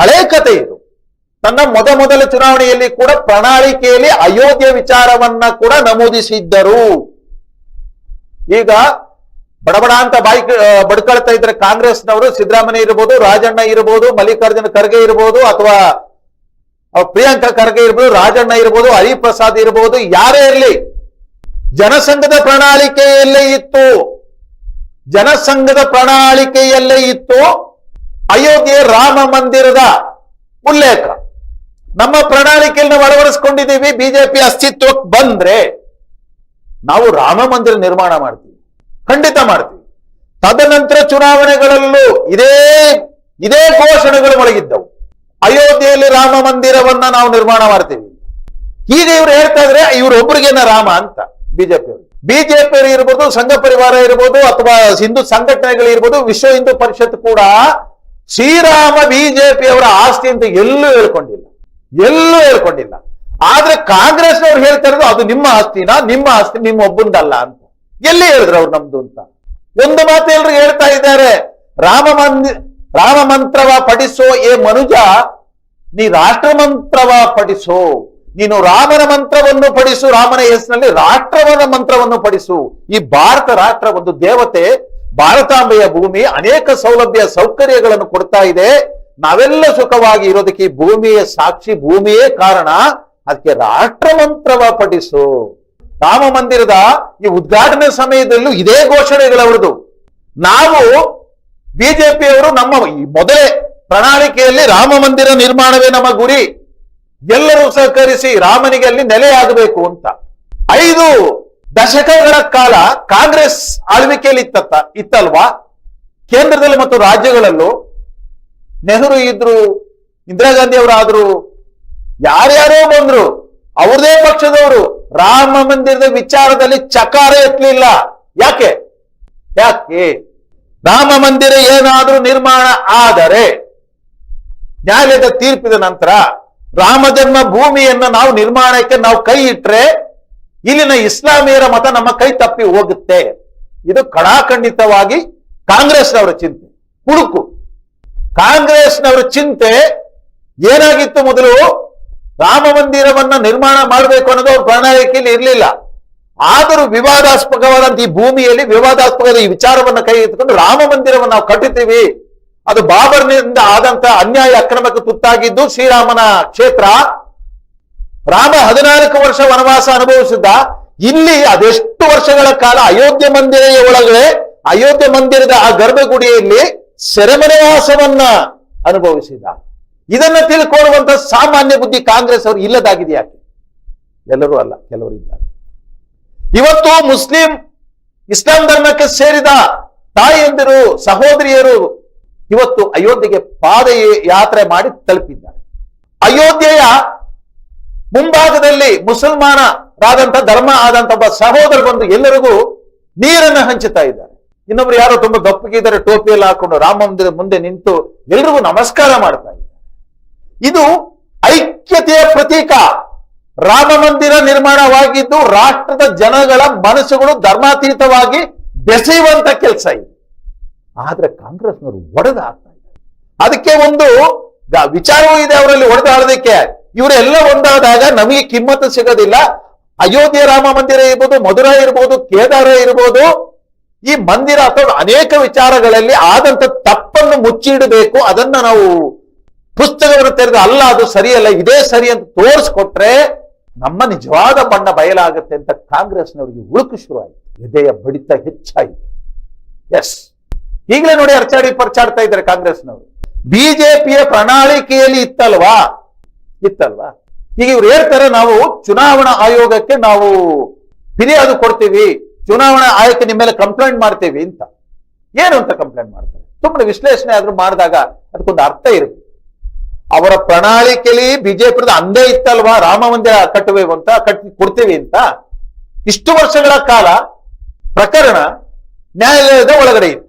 Speaker 1: ಹಳೆ ಕತೆ ಇದು. ತನ್ನ ಮೊದ ಮೊದಲ ಚುನಾವಣೆಯಲ್ಲಿ ಕೂಡ ಪ್ರಣಾಳಿಕೆಯಲ್ಲಿ ಅಯೋಧ್ಯೆ ವಿಚಾರವನ್ನ ಕೂಡ ನಮೂದಿಸಿದ್ದರು. ಈಗ ಬಡಬಡ ಅಂತ ಬಾಯಿ ಬಡಕಳ್ತಾ ಇದ್ರೆ ಕಾಂಗ್ರೆಸ್ನವರು ಸಿದ್ದರಾಮಯ್ಯ ಇರ್ಬೋದು, ರಾಜಣ್ಣ ಇರ್ಬೋದು, ಮಲ್ಲಿಕಾರ್ಜುನ ಖರ್ಗೆ ಇರ್ಬೋದು, ಅಥವಾ ಪ್ರಿಯಾಂಕಾ ಖರ್ಗೆ ಇರ್ಬೋದು, ರಾಜಣ್ಣ ಇರ್ಬೋದು, ಹರಿಪ್ರಸಾದ್ ಇರ್ಬೋದು, ಯಾರೇ ಇರಲಿ, ಜನಸಂಘದ ಪ್ರಣಾಳಿಕೆಯಲ್ಲೇ ಇತ್ತು. ಜನಸಂಘದ ಪ್ರಣಾಳಿಕೆಯಲ್ಲೇ ಇತ್ತು. ಅಯೋಧ್ಯೆ ರಾಮ ಮಂದಿರದ ಉಲ್ಲೇಖ. ನಮ್ಮ ಪ್ರಣಾಳಿಕೆಯಲ್ಲಿ ನಾವು ಅಳವಡಿಸ್ಕೊಂಡಿದ್ದೀವಿ. ಬಿಜೆಪಿ ಅಸ್ತಿತ್ವಕ್ಕೆ ಬಂದ್ರೆ ನಾವು ರಾಮ ಮಂದಿರ ನಿರ್ಮಾಣ ಮಾಡ್ತೀವಿ. ಖಂಡಿತ ಮಾಡ್ತೀವಿ. ತದನಂತರ ಚುನಾವಣೆಗಳಲ್ಲೂ ಇದೇ ಇದೇ ಘೋಷಣೆಗಳು ಒಳಗಿದ್ದವು ಅಯೋಧ್ಯೆಯಲ್ಲಿ ರಾಮ ಮಂದಿರವನ್ನ ನಾವು ನಿರ್ಮಾಣ ಮಾಡ್ತೀವಿ. ಈಗ ಇವ್ರು ಹೇಳ್ತಾ ಇದ್ರೆ ಇವ್ರೊಬ್ರಿಗೇನ ರಾಮ ಅಂತ ಬಿಜೆಪಿ ಬಿಜೆಪಿ ಇರ್ಬೋದು, ಸಂಘ ಪರಿವಾರ ಇರ್ಬೋದು, ಅಥವಾ ಹಿಂದೂ ಸಂಘಟನೆಗಳು ಇರ್ಬೋದು, ವಿಶ್ವ ಹಿಂದೂ ಪರಿಷತ್ ಕೂಡ ಶ್ರೀರಾಮ ಬಿಜೆಪಿ ಅವರ ಆಸ್ತಿ ಅಂತ ಎಲ್ಲೂ ಹೇಳ್ಕೊಂಡಿಲ್ಲ. ಎಲ್ಲೂ ಹೇಳ್ಕೊಂಡಿಲ್ಲ. ಆದ್ರೆ ಕಾಂಗ್ರೆಸ್ನವ್ರು ಹೇಳ್ತಾ ಇರೋದು ಅದು ನಿಮ್ಮ ಆಸ್ತಿನ, ನಿಮ್ಮ ಆಸ್ತಿ, ನಿಮ್ಮ ಒಬ್ಬಂದಲ್ಲ ಅಂತ. ಎಲ್ಲಿ ಹೇಳಿದ್ರು ಅವ್ರು ನಮ್ದು ಅಂತ? ಒಂದು ಮಾತು ಎಲ್ರು ಹೇಳ್ತಾ ಇದ್ದಾರೆ, ರಾಮ ಮಂದಿ, ರಾಮ ಮಂತ್ರವ ಪಠಿಸೋ ಏ ಮನುಜ, ನೀ ರಾಷ್ಟ್ರ ಮಂತ್ರವ ಪಠಿಸು. ನೀನು ರಾಮನ ಮಂತ್ರವನ್ನು ಪಡಿಸು ರಾಮನ ಹೆಸರಿನಲ್ಲಿ ರಾಷ್ಟ್ರವನ ಮಂತ್ರವನ್ನು ಪಡಿಸು ಈ ಭಾರತ ರಾಷ್ಟ್ರ ಒಂದು ದೇವತೆ, ಭಾರತಾಂಬೆಯ ಭೂಮಿ, ಅನೇಕ ಸೌಲಭ್ಯ ಸೌಕರ್ಯಗಳನ್ನು ಕೊಡ್ತಾ ಇದೆ. ನಾವೆಲ್ಲ ಸುಖವಾಗಿ ಇರೋದಕ್ಕೆ ಭೂಮಿಯ ಸಾಕ್ಷಿ, ಭೂಮಿಯೇ ಕಾರಣ. ಅದಕ್ಕೆ ರಾಷ್ಟ್ರ ಮಂತ್ರವ ಪಠಿಸು. ರಾಮ ಮಂದಿರದ ಈ ಉದ್ಘಾಟನೆ ಸಮಯದಲ್ಲೂ ಇದೇ ಘೋಷಣೆಗಳವರದು ನಾವು ಬಿಜೆಪಿಯವರು ನಮ್ಮ ಮೊದಲೇ ಪ್ರಣಾಳಿಕೆಯಲ್ಲಿ ರಾಮ ಮಂದಿರ ನಿರ್ಮಾಣವೇ ನಮ್ಮ ಗುರಿ. ಎಲ್ಲರೂ ಸಹಕರಿಸಿ ರಾಮನಿಗೆ ಅಲ್ಲಿ ನೆಲೆಯಾಗಬೇಕು ಅಂತ. ಐದು ದಶಕಗಳ ಕಾಲ ಕಾಂಗ್ರೆಸ್ ಆಳ್ವಿಕೆಯಲ್ಲಿ ಇತ್ತತ್ತ, ಇತ್ತಲ್ವಾ? ಕೇಂದ್ರದಲ್ಲಿ ಮತ್ತು ರಾಜ್ಯಗಳಲ್ಲೂ ನೆಹರು ಇದ್ರು, ಇಂದಿರಾ ಗಾಂಧಿ ಅವರಾದ್ರು ಯಾರ್ಯಾರೋ ಬಂದ್ರು, ಅವ್ರದೇ ಪಕ್ಷದವರು, ರಾಮ ಮಂದಿರದ ವಿಚಾರದಲ್ಲಿ ಚಕಾರ ಎತ್ತಲಿಲ್ಲ. ಯಾಕೆ? ಯಾಕೆ? ರಾಮ ಮಂದಿರ ಏನಾದ್ರೂ ನಿರ್ಮಾಣ ಆದರೆ ನ್ಯಾಯಾಲಯದ ತೀರ್ಪಿದ ನಂತರ ರಾಮ ಜನ್ಮ ಭೂಮಿಯನ್ನ ನಾವು ನಿರ್ಮಾಣಕ್ಕೆ ನಾವು ಕೈ ಇಟ್ರೆ, ಇಲ್ಲಿನ ಇಸ್ಲಾಮಿಯರ ಮತ ನಮ್ಮ ಕೈ ತಪ್ಪಿ ಹೋಗುತ್ತೆ. ಇದು ಕಡಾಖಂಡಿತವಾಗಿ ಕಾಂಗ್ರೆಸ್ನವರ ಚಿಂತೆ. ಹುಡುಕು, ಕಾಂಗ್ರೆಸ್ನವರ ಚಿಂತೆ ಏನಾಗಿತ್ತು ಮೊದಲು? ರಾಮ ಮಂದಿರವನ್ನ ನಿರ್ಮಾಣ ಮಾಡಬೇಕು ಅನ್ನೋದು ಅವ್ರ ಪ್ರಣಾಳಿಕೆಯಲ್ಲಿ ಇರಲಿಲ್ಲ. ಆದರೂ ವಿವಾದಾಸ್ಪದವಾದಂತ ಈ ಭೂಮಿಯಲ್ಲಿ ವಿವಾದಾಸ್ಪದ ಈ ವಿಚಾರವನ್ನ ಕೈ ಎತ್ತಿಕೊಂಡು ರಾಮ ಮಂದಿರವನ್ನು ನಾವು ಕಟ್ಟುತ್ತೀವಿ ಅದು ಬಾಬರ್ನಿಂದ ಆದಂತ ಅನ್ಯಾಯ ಅಕ್ರಮಕ್ಕೆ ತುತ್ತಾಗಿದ್ದು ಶ್ರೀರಾಮನ ಕ್ಷೇತ್ರ. ರಾಮ ಹದಿನಾಲ್ಕು ವರ್ಷ ವನವಾಸ ಅನುಭವಿಸಿದ್ದ. ಇಲ್ಲಿ ಅದೆಷ್ಟು ವರ್ಷಗಳ ಕಾಲ ಅಯೋಧ್ಯೆ ಮಂದಿರ ಒಳಗಡೆ ಅಯೋಧ್ಯೆ ಮಂದಿರದ ಆ ಗರ್ಭಗುಡಿಯಲ್ಲಿ ಸೆರೆಮನೆವಾಸವನ್ನ ಅನುಭವಿಸಿದ. ಇದನ್ನ ತಿಳ್ಕೊಳ್ಳುವಂತ ಸಾಮಾನ್ಯ ಬುದ್ಧಿ ಕಾಂಗ್ರೆಸ್ ಅವರು ಇಲ್ಲದಾಗಿದೆ ಯಾಕೆ? ಎಲ್ಲರೂ ಅಲ್ಲ, ಕೆಲವರು ಇದ್ದಾರೆ. ಇವತ್ತು ಮುಸ್ಲಿಂ ಇಸ್ಲಾಂ ಧರ್ಮಕ್ಕೆ ಸೇರಿದ ತಾಯಿಯಂದಿರು, ಸಹೋದರಿಯರು ಇವತ್ತು ಅಯೋಧ್ಯೆಗೆ ಪಾದ ಯಾತ್ರೆ ಮಾಡಿ ತಲುಪಿದ್ದಾರೆ. ಅಯೋಧ್ಯೆಯ ಮುಂಭಾಗದಲ್ಲಿ ಮುಸಲ್ಮಾನರಾದಂತ ಧರ್ಮ ಆದಂತ ಒಬ್ಬ ಸಹೋದರ ಬಂದು ಎಲ್ಲರಿಗೂ ನೀರನ್ನು ಹಂಚುತ್ತಾ ಇದ್ದಾರೆ. ಇನ್ನೊಬ್ರು ಯಾರೋ ತುಂಬಾ ದಪ್ಪಗಿದ್ದಾರೆ ಟೋಪಿಯಲ್ಲಿ ಹಾಕೊಂಡು ರಾಮ ಮಂದಿರ ಮುಂದೆ ನಿಂತು ಎಲ್ರಿಗೂ ನಮಸ್ಕಾರ ಮಾಡ್ತಾ ಇದ್ದಾರೆ. ಇದು ಐಕ್ಯತೆಯ ಪ್ರತೀಕ. ರಾಮ ಮಂದಿರ ನಿರ್ಮಾಣವಾಗಿದ್ದು ರಾಷ್ಟ್ರದ ಜನಗಳ ಮನಸ್ಸುಗಳು ಧರ್ಮಾತೀತವಾಗಿ ಬೆಸೆಯುವಂತ ಕೆಲಸ ಇದು. ಆದ್ರೆ ಕಾಂಗ್ರೆಸ್ನವರು ಒಡೆದು ಆಗ್ತಾ ಇದ್ದಾರೆ. ಅದಕ್ಕೆ ಒಂದು ವಿಚಾರವೂ ಇದೆ ಅವರಲ್ಲಿ ಹೊಡೆದಾಡೋದಕ್ಕೆ ಇವರೆಲ್ಲ ಒಂದಾದಾಗ ನಮಗೆ ಕಿಮ್ಮತ್ತು ಸಿಗೋದಿಲ್ಲ. ಅಯೋಧ್ಯೆ ರಾಮ ಮಂದಿರ ಇರ್ಬೋದು, ಮಧುರಾ ಇರ್ಬೋದು, ಕೇದಾರ ಇರ್ಬೋದು. ಈ ಮಂದಿರ ಅಥವಾ ಅನೇಕ ವಿಚಾರಗಳಲ್ಲಿ ಆದಂತ ತಪ್ಪನ್ನು ಮುಚ್ಚಿಡಬೇಕು. ಅದನ್ನ ನಾವು ಪುಸ್ತಕವನ್ನು ತೆರೆದು ಅಲ್ಲ, ಅದು ಸರಿಯಲ್ಲ, ಇದೇ ಸರಿ ಅಂತ ತೋರಿಸ್ಕೊಟ್ರೆ ನಮ್ಮ ನಿಜವಾದ ಬಣ್ಣ ಬಯಲಾಗುತ್ತೆ ಅಂತ ಕಾಂಗ್ರೆಸ್ನವರಿಗೆ ಉಳುಕು ಶುರುವಾಯಿತು. ಹೃದಯ ಬಡಿತ ಹೆಚ್ಚಾಯಿತು. ಎಸ್ ಈಗಲೇ ನೋಡಿ ಅರ್ಚಾಡಿ ಪರ್ಚಾಡ್ತಾ ಇದ್ದಾರೆ ಕಾಂಗ್ರೆಸ್ನವರು. ಬಿಜೆಪಿಯ ಪ್ರಣಾಳಿಕೆಯಲ್ಲಿ ಇತ್ತಲ್ವಾ? ಇತ್ತಲ್ವಾ? ಈಗ ಇವ್ರು ಹೇಳ್ತಾರೆ, ನಾವು ಚುನಾವಣಾ ಆಯೋಗಕ್ಕೆ ನಾವು ಫಿರ್ಯಾದು ಕೊಡ್ತೀವಿ, ಚುನಾವಣಾ ಆಯೋಗಕ್ಕೆ ನಿಮ್ಮ ಮೇಲೆ ಕಂಪ್ಲೇಂಟ್ ಮಾಡ್ತೀವಿ ಅಂತ. ಏನು ಅಂತ ಕಂಪ್ಲೇಂಟ್ ಮಾಡ್ತಾರೆ? ಸುಮ್ಮನೆ ವಿಶ್ಲೇಷಣೆ ಆದ್ರೂ ಮಾಡಿದಾಗ ಅದಕ್ಕೊಂದು ಅರ್ಥ ಇರುತ್ತೆ. ಅವರ ಪ್ರಣಾಳಿಕೆಯಲ್ಲಿ ಬಿಜೆಪಿ ಅಂದೇ ಇತ್ತಲ್ವಾ? ರಾಮ ಮಂದಿರ ಕಟ್ಟುವೆವು ಅಂತ, ಕಟ್ಟಿ ಕೊಡ್ತೀವಿ ಅಂತ. ಇಷ್ಟು ವರ್ಷಗಳ ಕಾಲ ಪ್ರಕರಣ ನ್ಯಾಯಾಲಯದ ಒಳಗಡೆ ಇತ್ತು.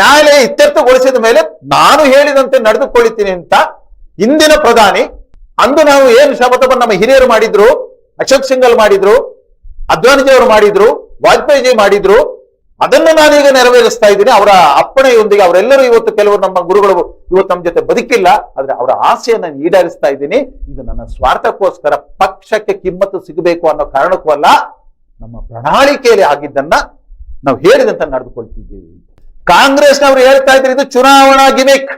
Speaker 1: ನ್ಯಾಯಾಲಯ ಇತ್ಯರ್ಥಗೊಳಿಸಿದ ಮೇಲೆ ನಾನು ಹೇಳಿದಂತೆ ನಡೆದುಕೊಳ್ಳುತ್ತೀನಿ ಅಂತ ಇಂದಿನ ಪ್ರಧಾನಿ, ಅಂದು ನಾವು ಏನು ಶಪಥವನ್ನು ನಮ್ಮ ಹಿರಿಯರು ಮಾಡಿದ್ರು, ಅಶೋಕ್ ಸಿಂಗಲ್ ಮಾಡಿದ್ರು ಅದ್ವಾನಿಜಿ ಅವರು ಮಾಡಿದ್ರು ವಾಜಪೇಯಿಜಿ ಮಾಡಿದ್ರು ಅದನ್ನು ನಾನೀಗ ನೆರವೇರಿಸ್ತಾ ಇದ್ದೀನಿ. ಅವರ ಅಪ್ಪಣೆಯೊಂದಿಗೆ ಅವರೆಲ್ಲರೂ ಇವತ್ತು ಕೆಲವರು ನಮ್ಮ ಗುರುಗಳು ಇವತ್ತು ನಮ್ಮ ಜೊತೆ ಬದುಕಿಲ್ಲ, ಆದ್ರೆ ಅವರ ಆಸೆಯನ್ನು ನಾನು ಈಡೇರಿಸ್ತಾ ಇದ್ದೀನಿ. ಇದು ನನ್ನ ಸ್ವಾರ್ಥಕ್ಕೋಸ್ಕರ ಪಕ್ಷಕ್ಕೆ ಕಿಮ್ಮತ್ತು ಸಿಗಬೇಕು ಅನ್ನೋ ಕಾರಣಕ್ಕೂ ಅಲ್ಲ, ನಮ್ಮ ಪ್ರಣಾಳಿಕೆಯಲ್ಲಿ ಆಗಿದ್ದನ್ನ ನಾವು ಹೇಳಿದಂತ ನಡೆದುಕೊಳ್ತಿದ್ದೀವಿ. ಕಾಂಗ್ರೆಸ್ನವರು ಹೇಳ್ತಾ ಇದ್ದಾರೆ ಇದು ಚುನಾವಣಾ ಗಿಮಿಕ್.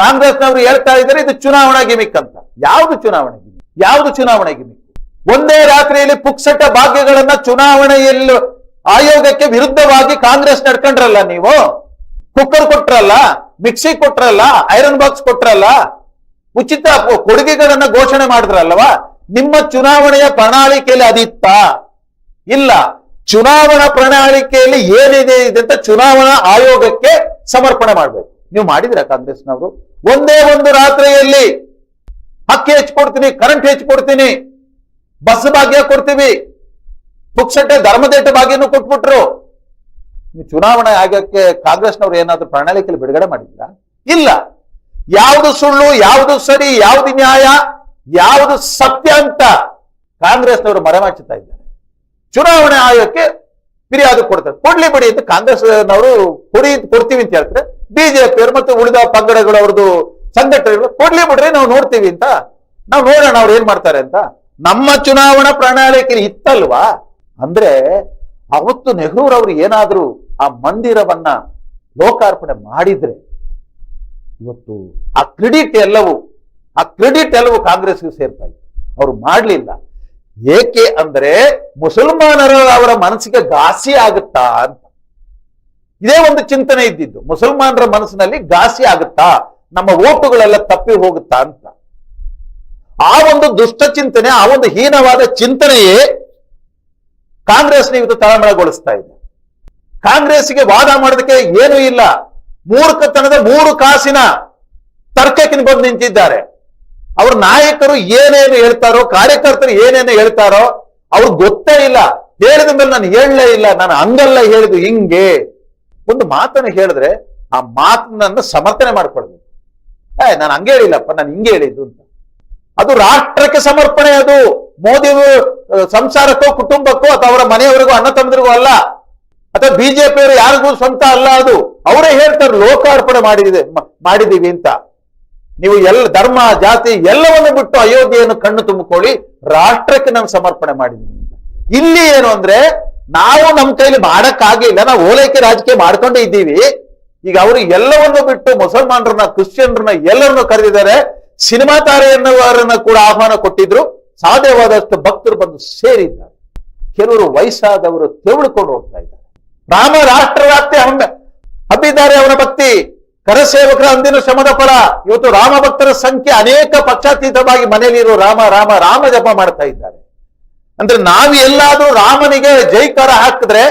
Speaker 1: ಕಾಂಗ್ರೆಸ್ನವರು ಹೇಳ್ತಾ ಇದ್ದಾರೆ ಇದು ಚುನಾವಣಾ ಗಿಮಿಕ್ ಅಂತ. ಯಾವುದು ಚುನಾವಣಾ ಗಿಮಿಕ್? ಯಾವುದು ಚುನಾವಣಾ ಗಿಮಿಕ್? ಒಂದೇ ರಾತ್ರಿಯಲ್ಲಿ ಪುಕ್ಸಟ ಭಾಗ್ಯಗಳನ್ನ ಚುನಾವಣೆಯಲ್ಲಿ ಆಯೋಗಕ್ಕೆ ವಿರುದ್ಧವಾಗಿ ಕಾಂಗ್ರೆಸ್ ನಡ್ಕೊಂಡ್ರಲ್ಲ ನೀವು? ಕುಕ್ಕರ್ ಕೊಟ್ರಲ್ಲ, ಮಿಕ್ಸಿ ಕೊಟ್ರಲ್ಲ, ಐರನ್ ಬಾಕ್ಸ್ ಕೊಟ್ರಲ್ಲ? ಉಚಿತ ಕೊಡುಗೆಗಳನ್ನ ಘೋಷಣೆ ಮಾಡಿದ್ರಲ್ವಾ ನಿಮ್ಮ ಚುನಾವಣೆಯ ಪ್ರಣಾಳಿಕೆಯಲ್ಲಿ ಅದಿತ್ತ? ಇಲ್ಲ. ಚುನಾವಣಾ ಪ್ರಣಾಳಿಕೆಯಲ್ಲಿ ಏನಿದೆ ಇದೆ ಅಂತ ಚುನಾವಣಾ ಆಯೋಗಕ್ಕೆ ಸಮರ್ಪಣೆ ಮಾಡ್ಬೇಕು. ನೀವು ಮಾಡಿದ್ರ ಕಾಂಗ್ರೆಸ್ನವರು? ಒಂದೇ ಒಂದು ರಾತ್ರಿಯಲ್ಲಿ ಅಕ್ಕಿ ಹೆಚ್ಚಿಕೊಡ್ತೀನಿ ಕರೆಂಟ್ ಹೆಚ್ಚಿಕೊಡ್ತೀನಿ ಬಸ್ ಭಾಗ್ಯ ಕೊಡ್ತೀವಿ. ಪುಕ್ಸಟ್ಟೆ ಧರ್ಮದೇಟ ಭಾಗ್ಯನೂ ಕೊಟ್ಬಿಟ್ರು ಚುನಾವಣೆ ಆಗಕ್ಕೆ ಕಾಂಗ್ರೆಸ್ನವರು ಏನಾದ್ರು ಪ್ರಣಾಳಿಕೆಯಲ್ಲಿ ಬಿಡುಗಡೆ ಮಾಡಿದ್ರ? ಇಲ್ಲ. ಯಾವುದು ಸುಳ್ಳು, ಯಾವುದು ಸರಿ, ಯಾವುದು ನ್ಯಾಯ, ಯಾವುದು ಸತ್ಯ ಅಂತ ಕಾಂಗ್ರೆಸ್ನವರು ಮರೆಮಾಚುತ್ತಾ ಇದ್ದಾರೆ. ಚುನಾವಣೆ ಆಯೋಗಕ್ಕೆ ಫಿರ್ಯಾದು ಕೊಡ್ತಾರೆ. ಕೊಡ್ಲಿ ಬಿಡಿ ಅಂತ ಕಾಂಗ್ರೆಸ್ನವರು ಕೊಡಿ ಕೊಡ್ತೀವಿ ಅಂತ ಹೇಳ್ತಾರೆ. ಬಿಜೆಪಿಯವರು ಮತ್ತು ಉಳಿದ ಪಂಗಡಗಳು ಅವ್ರದ್ದು ಸಂಘಟನೆಗಳು ಕೊಡ್ಲಿ ಬಿಡ್ರಿ, ನಾವು ನೋಡ್ತೀವಿ ಅಂತ. ನಾವು ನೋಡೋಣ ಅವ್ರು ಏನ್ ಮಾಡ್ತಾರೆ ಅಂತ. ನಮ್ಮ ಚುನಾವಣಾ ಪ್ರಣಾಳಿಕೆಯಲ್ಲಿ ಇತ್ತಲ್ವಾ ಅಂದ್ರೆ ಅವತ್ತು ನೆಹರೂರವರು ಏನಾದರೂ ಆ ಮಂದಿರವನ್ನ ಲೋಕಾರ್ಪಣೆ ಮಾಡಿದ್ರೆ ಇವತ್ತು ಆ ಕ್ರೆಡಿಟ್ ಎಲ್ಲವೂ, ಆ ಕ್ರೆಡಿಟ್ ಎಲ್ಲವೂ ಕಾಂಗ್ರೆಸ್ಗೆ ಸೇರ್ತಾ ಇತ್ತು. ಅವರು ಮಾಡಲಿಲ್ಲ. ಏಕೆ ಅಂದ್ರೆ ಮುಸಲ್ಮಾನರ ಅವರ ಮನಸ್ಸಿಗೆ ಘಾಸಿ ಆಗುತ್ತಾ ಅಂತ. ಇದೇ ಒಂದು ಚಿಂತನೆ ಇದ್ದಿದ್ದು. ಮುಸಲ್ಮಾನರ ಮನಸ್ಸಿನಲ್ಲಿ ಘಾಸಿ ಆಗುತ್ತಾ? ನಮ್ಮ ಓಟುಗಳೆಲ್ಲ ತಪ್ಪಿ ಹೋಗುತ್ತಾ ಅಂತ. ಆ ಒಂದು ದುಷ್ಟ ಚಿಂತನೆ, ಆ ಒಂದು ಹೀನವಾದ ಚಿಂತನೆಯೇ ಕಾಂಗ್ರೆಸ್ನ ಇವತ್ತು ತಳಮಳಗೊಳಿಸ್ತಾ ಇದೆ. ಕಾಂಗ್ರೆಸ್ಗೆ ವಾದ ಮಾಡೋದಕ್ಕೆ ಏನೂ ಇಲ್ಲ. ಮೂರ್ಖತನದ ಮೂರು ಕಾಸಿನ ತರ್ಕಕ್ಕೆ ಬಂದು ನಿಂತಿದ್ದಾರೆ. ಅವ್ರ ನಾಯಕರು ಏನೇನು ಹೇಳ್ತಾರೋ, ಕಾರ್ಯಕರ್ತರು ಏನೇನು ಹೇಳ್ತಾರೋ ಅವ್ರಿಗೆ ಗೊತ್ತೇ ಇಲ್ಲ. ಹೇಳಿದ ಮೇಲೆ ನಾನು ಹೇಳಲೇ ಇಲ್ಲ. ನಾನು ಹಂಗಲ್ಲ ಹೇಳಿದ್ದು ಹಿಂಗೆ. ಒಂದು ಮಾತನ್ನು ಹೇಳಿದ್ರೆ ಆ ಮಾತನ್ನ ಸಮರ್ಥನೆ ಮಾಡ್ಕೊಳ್ಬೇಕು ಏ, ನಾನು ಹಂಗೆ ಹೇಳಿಲ್ಲಪ್ಪ, ನಾನು ಹಿಂಗೆ ಹೇಳಿದ್ದು ಅಂತ. ಅದು ರಾಷ್ಟ್ರಕ್ಕೆ ಸಮರ್ಪಣೆ ಅದು. ಮೋದಿ ಸಂಸಾರಕ್ಕೋ, ಕುಟುಂಬಕ್ಕೋ ಅಥವಾ ಅವರ ಮನೆಯವರಿಗೂ, ಅಣ್ಣ ತಮ್ಮದಿರಿಗೂ ಅಲ್ಲ. ಅಥವಾ ಬಿಜೆಪಿಯವರು ಯಾರಿಗೂ ಸ್ವಂತ ಅಲ್ಲ ಅದು. ಅವರೇ ಹೇಳ್ತಾರೆ, ಲೋಕಾರ್ಪಣೆ ಮಾಡಿದೆ ಮಾಡಿದೀವಿ ಅಂತ. ನೀವು ಎಲ್ಲ, ಧರ್ಮ, ಜಾತಿ ಎಲ್ಲವನ್ನು ಬಿಟ್ಟು ಅಯೋಧ್ಯೆಯನ್ನು ಕಣ್ಣು ತುಂಬಿಕೊಳ್ಳಿ, ರಾಷ್ಟ್ರಕ್ಕೆ ನಾನು ಸಮರ್ಪಣೆ ಮಾಡಿದ್ದೀನಿ ಇಲ್ಲಿ ಏನು ಅಂದ್ರೆ, ನಾವು ನಮ್ಮ ಕೈಲಿ ಮಾಡಕ್ಕಾಗಿಲ್ಲ ನಾವು ಓಲೈಕೆ ರಾಜಕೀಯ ಮಾಡ್ಕೊಂಡೇ ಇದ್ದೀವಿ. ಈಗ ಅವರು ಎಲ್ಲವನ್ನು ಬಿಟ್ಟು ಮುಸಲ್ಮಾನರನ್ನ, ಕ್ರಿಶ್ಚಿಯನ್ರನ್ನ ಎಲ್ಲರನ್ನು ಕರೆದಿದ್ದಾರೆ. ಸಿನಿಮಾ ತಾರೆಯನ್ನವರನ್ನ ಕೂಡ ಆಹ್ವಾನ ಕೊಟ್ಟಿದ್ರು. ಸಾಧ್ಯವಾದಷ್ಟು ಭಕ್ತರು ಬಂದು ಸೇರಿದ್ದಾರೆ. ಕೆಲವರು ವಯಸ್ಸಾದವರು ತೆವಳಿಕೊಂಡು ಹೋಗ್ತಾ ಇದ್ದಾರೆ. ರಾಮ ರಾಷ್ಟ್ರ ವ್ಯಾಪ್ತಿ ಹಂಬೆ. ಹಬ್ಬಿದ್ದಾರೆ ಅವನ ಭಕ್ತಿ. ಕರಸೇವಕರ ಅಂದಿನ ಶ್ರಮದ ಫಲ. ಇವತ್ತು ರಾಮ ಭಕ್ತರ ಸಂಖ್ಯೆ ಅನೇಕ ಪಕ್ಷಾತೀತವಾಗಿ ಮನೆಯಲ್ಲಿರೋ ರಾಮ ರಾಮ ರಾಮ ಜಪ ಮಾಡ್ತಾ ಇದ್ದಾರೆ. ಅಂದ್ರೆ ನಾವು ಎಲ್ಲಾದ್ರೂ ರಾಮನಿಗೆ ಜೈಕಾರ ಹಾಕಿದ್ರೆ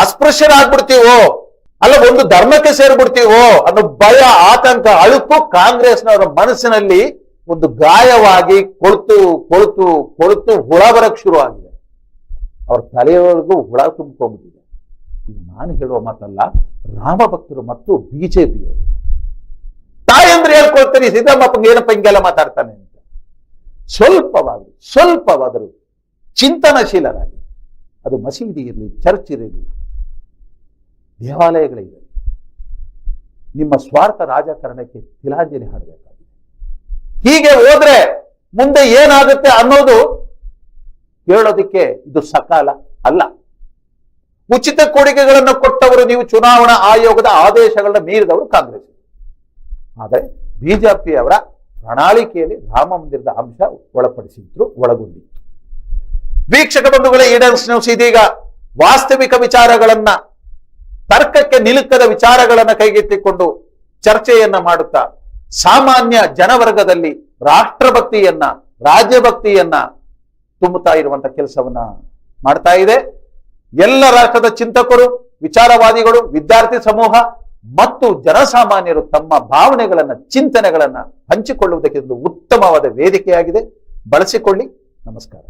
Speaker 1: ಅಸ್ಪೃಶ್ಯರಾಗ್ಬಿಡ್ತೀವೋ? ಅಲ್ಲ ಒಂದು ಧರ್ಮಕ್ಕೆ ಸೇರ್ಬಿಡ್ತೀವೋ? ಅನ್ನೋ ಭಯ, ಆತಂಕ, ಅಳುಕು ಕಾಂಗ್ರೆಸ್ನವರ ಮನಸ್ಸಿನಲ್ಲಿ ಒಂದು ಗಾಯವಾಗಿ ಕೊಳ್ತು ಕೊಳ್ತು ಕೊಳ್ತು ಹುಳ ಬರಕ್ ಶುರು ಆಗಿದೆ. ಅವ್ರ ತಲೆಯೊಳಗೂ ಹುಳ ತುಂಬಿಕೊಂಡ್ಬಿಟ್ಟಿದೆ. ನಾನು ಹೇಳುವ ಮಾತಲ್ಲ, ರಾಮ ಭಕ್ತರು ಮತ್ತು ಬಿಜೆಪಿಯವರು. ತಾಯಂದ್ರೆ ಹೇಳ್ಕೊಳ್ತಾರೆ ಸಿದ್ದರಾಮಪ್ಪಂಗೆ ಏನಪ್ಪ ಹಿಂಗೆಲ್ಲ ಮಾತಾಡ್ತಾನೆ ಅಂತ. ಸ್ವಲ್ಪವಾದ್ರು ಸ್ವಲ್ಪವಾದರೂ ಚಿಂತನಶೀಲರಾಗಿ, ಅದು ಮಸೀದಿ ಇರಲಿ, ಚರ್ಚ್ ಇರಲಿ, ದೇವಾಲಯಗಳಿರಲಿ, ನಿಮ್ಮ ಸ್ವಾರ್ಥ ರಾಜಕಾರಣಕ್ಕೆ ತಿಲಾಂಜಲಿ ಹಾಡಬೇಕಾಗಿದೆ ಹೀಗೆ ಹೋದ್ರೆ ಮುಂದೆ ಏನಾಗುತ್ತೆ ಅನ್ನೋದು ಹೇಳೋದಿಕ್ಕೆ ಇದು ಸಕಾಲ ಅಲ್ಲ. ಉಚಿತ ಕೊಡುಗೆಗಳನ್ನು ಕೊಟ್ಟವರು ನೀವು ಚುನಾವಣಾ ಆಯೋಗದ ಆದೇಶಗಳನ್ನ ಮೀರಿದವರು ಕಾಂಗ್ರೆಸ್. ಆದರೆ ಬಿಜೆಪಿಯವರ ಪ್ರಣಾಳಿಕೆಯಲ್ಲಿ ರಾಮ ಮಂದಿರದ ಅಂಶ ಒಳಪಡಿಸಿದ್ರು, ಒಳಗೊಂಡಿತ್ತು. ವೀಕ್ಷಕ ಬಂಧುಗಳೇ ಈಡನ್ಸ್ ನ್ಯೂಸ್ ಇದೀಗ ವಾಸ್ತವಿಕ ವಿಚಾರಗಳನ್ನ, ತರ್ಕಕ್ಕೆ ನಿಲುಕದ ವಿಚಾರಗಳನ್ನ ಕೈಗೆತ್ತಿಕೊಂಡು ಚರ್ಚೆಯನ್ನ ಮಾಡುತ್ತಾ ಸಾಮಾನ್ಯ ಜನವರ್ಗದಲ್ಲಿ ರಾಷ್ಟ್ರಭಕ್ತಿಯನ್ನ, ರಾಜ್ಯಭಕ್ತಿಯನ್ನ ತುಂಬುತ್ತಾ ಇರುವಂತ ಕೆಲಸವನ್ನ ಮಾಡ್ತಾ ಇದೆ. ಎಲ್ಲ ರಾಷ್ಟ್ರದ ಚಿಂತಕರು, ವಿಚಾರವಾದಿಗಳು, ವಿದ್ಯಾರ್ಥಿ ಸಮೂಹ ಮತ್ತು ಜನಸಾಮಾನ್ಯರು ತಮ್ಮ ಭಾವನೆಗಳನ್ನ, ಚಿಂತನೆಗಳನ್ನ ಹಂಚಿಕೊಳ್ಳುವುದಕ್ಕೆ ಒಂದು ಉತ್ತಮವಾದ ವೇದಿಕೆಯಾಗಿದೆ. ಬಳಸಿಕೊಳ್ಳಿ. ನಮಸ್ಕಾರ.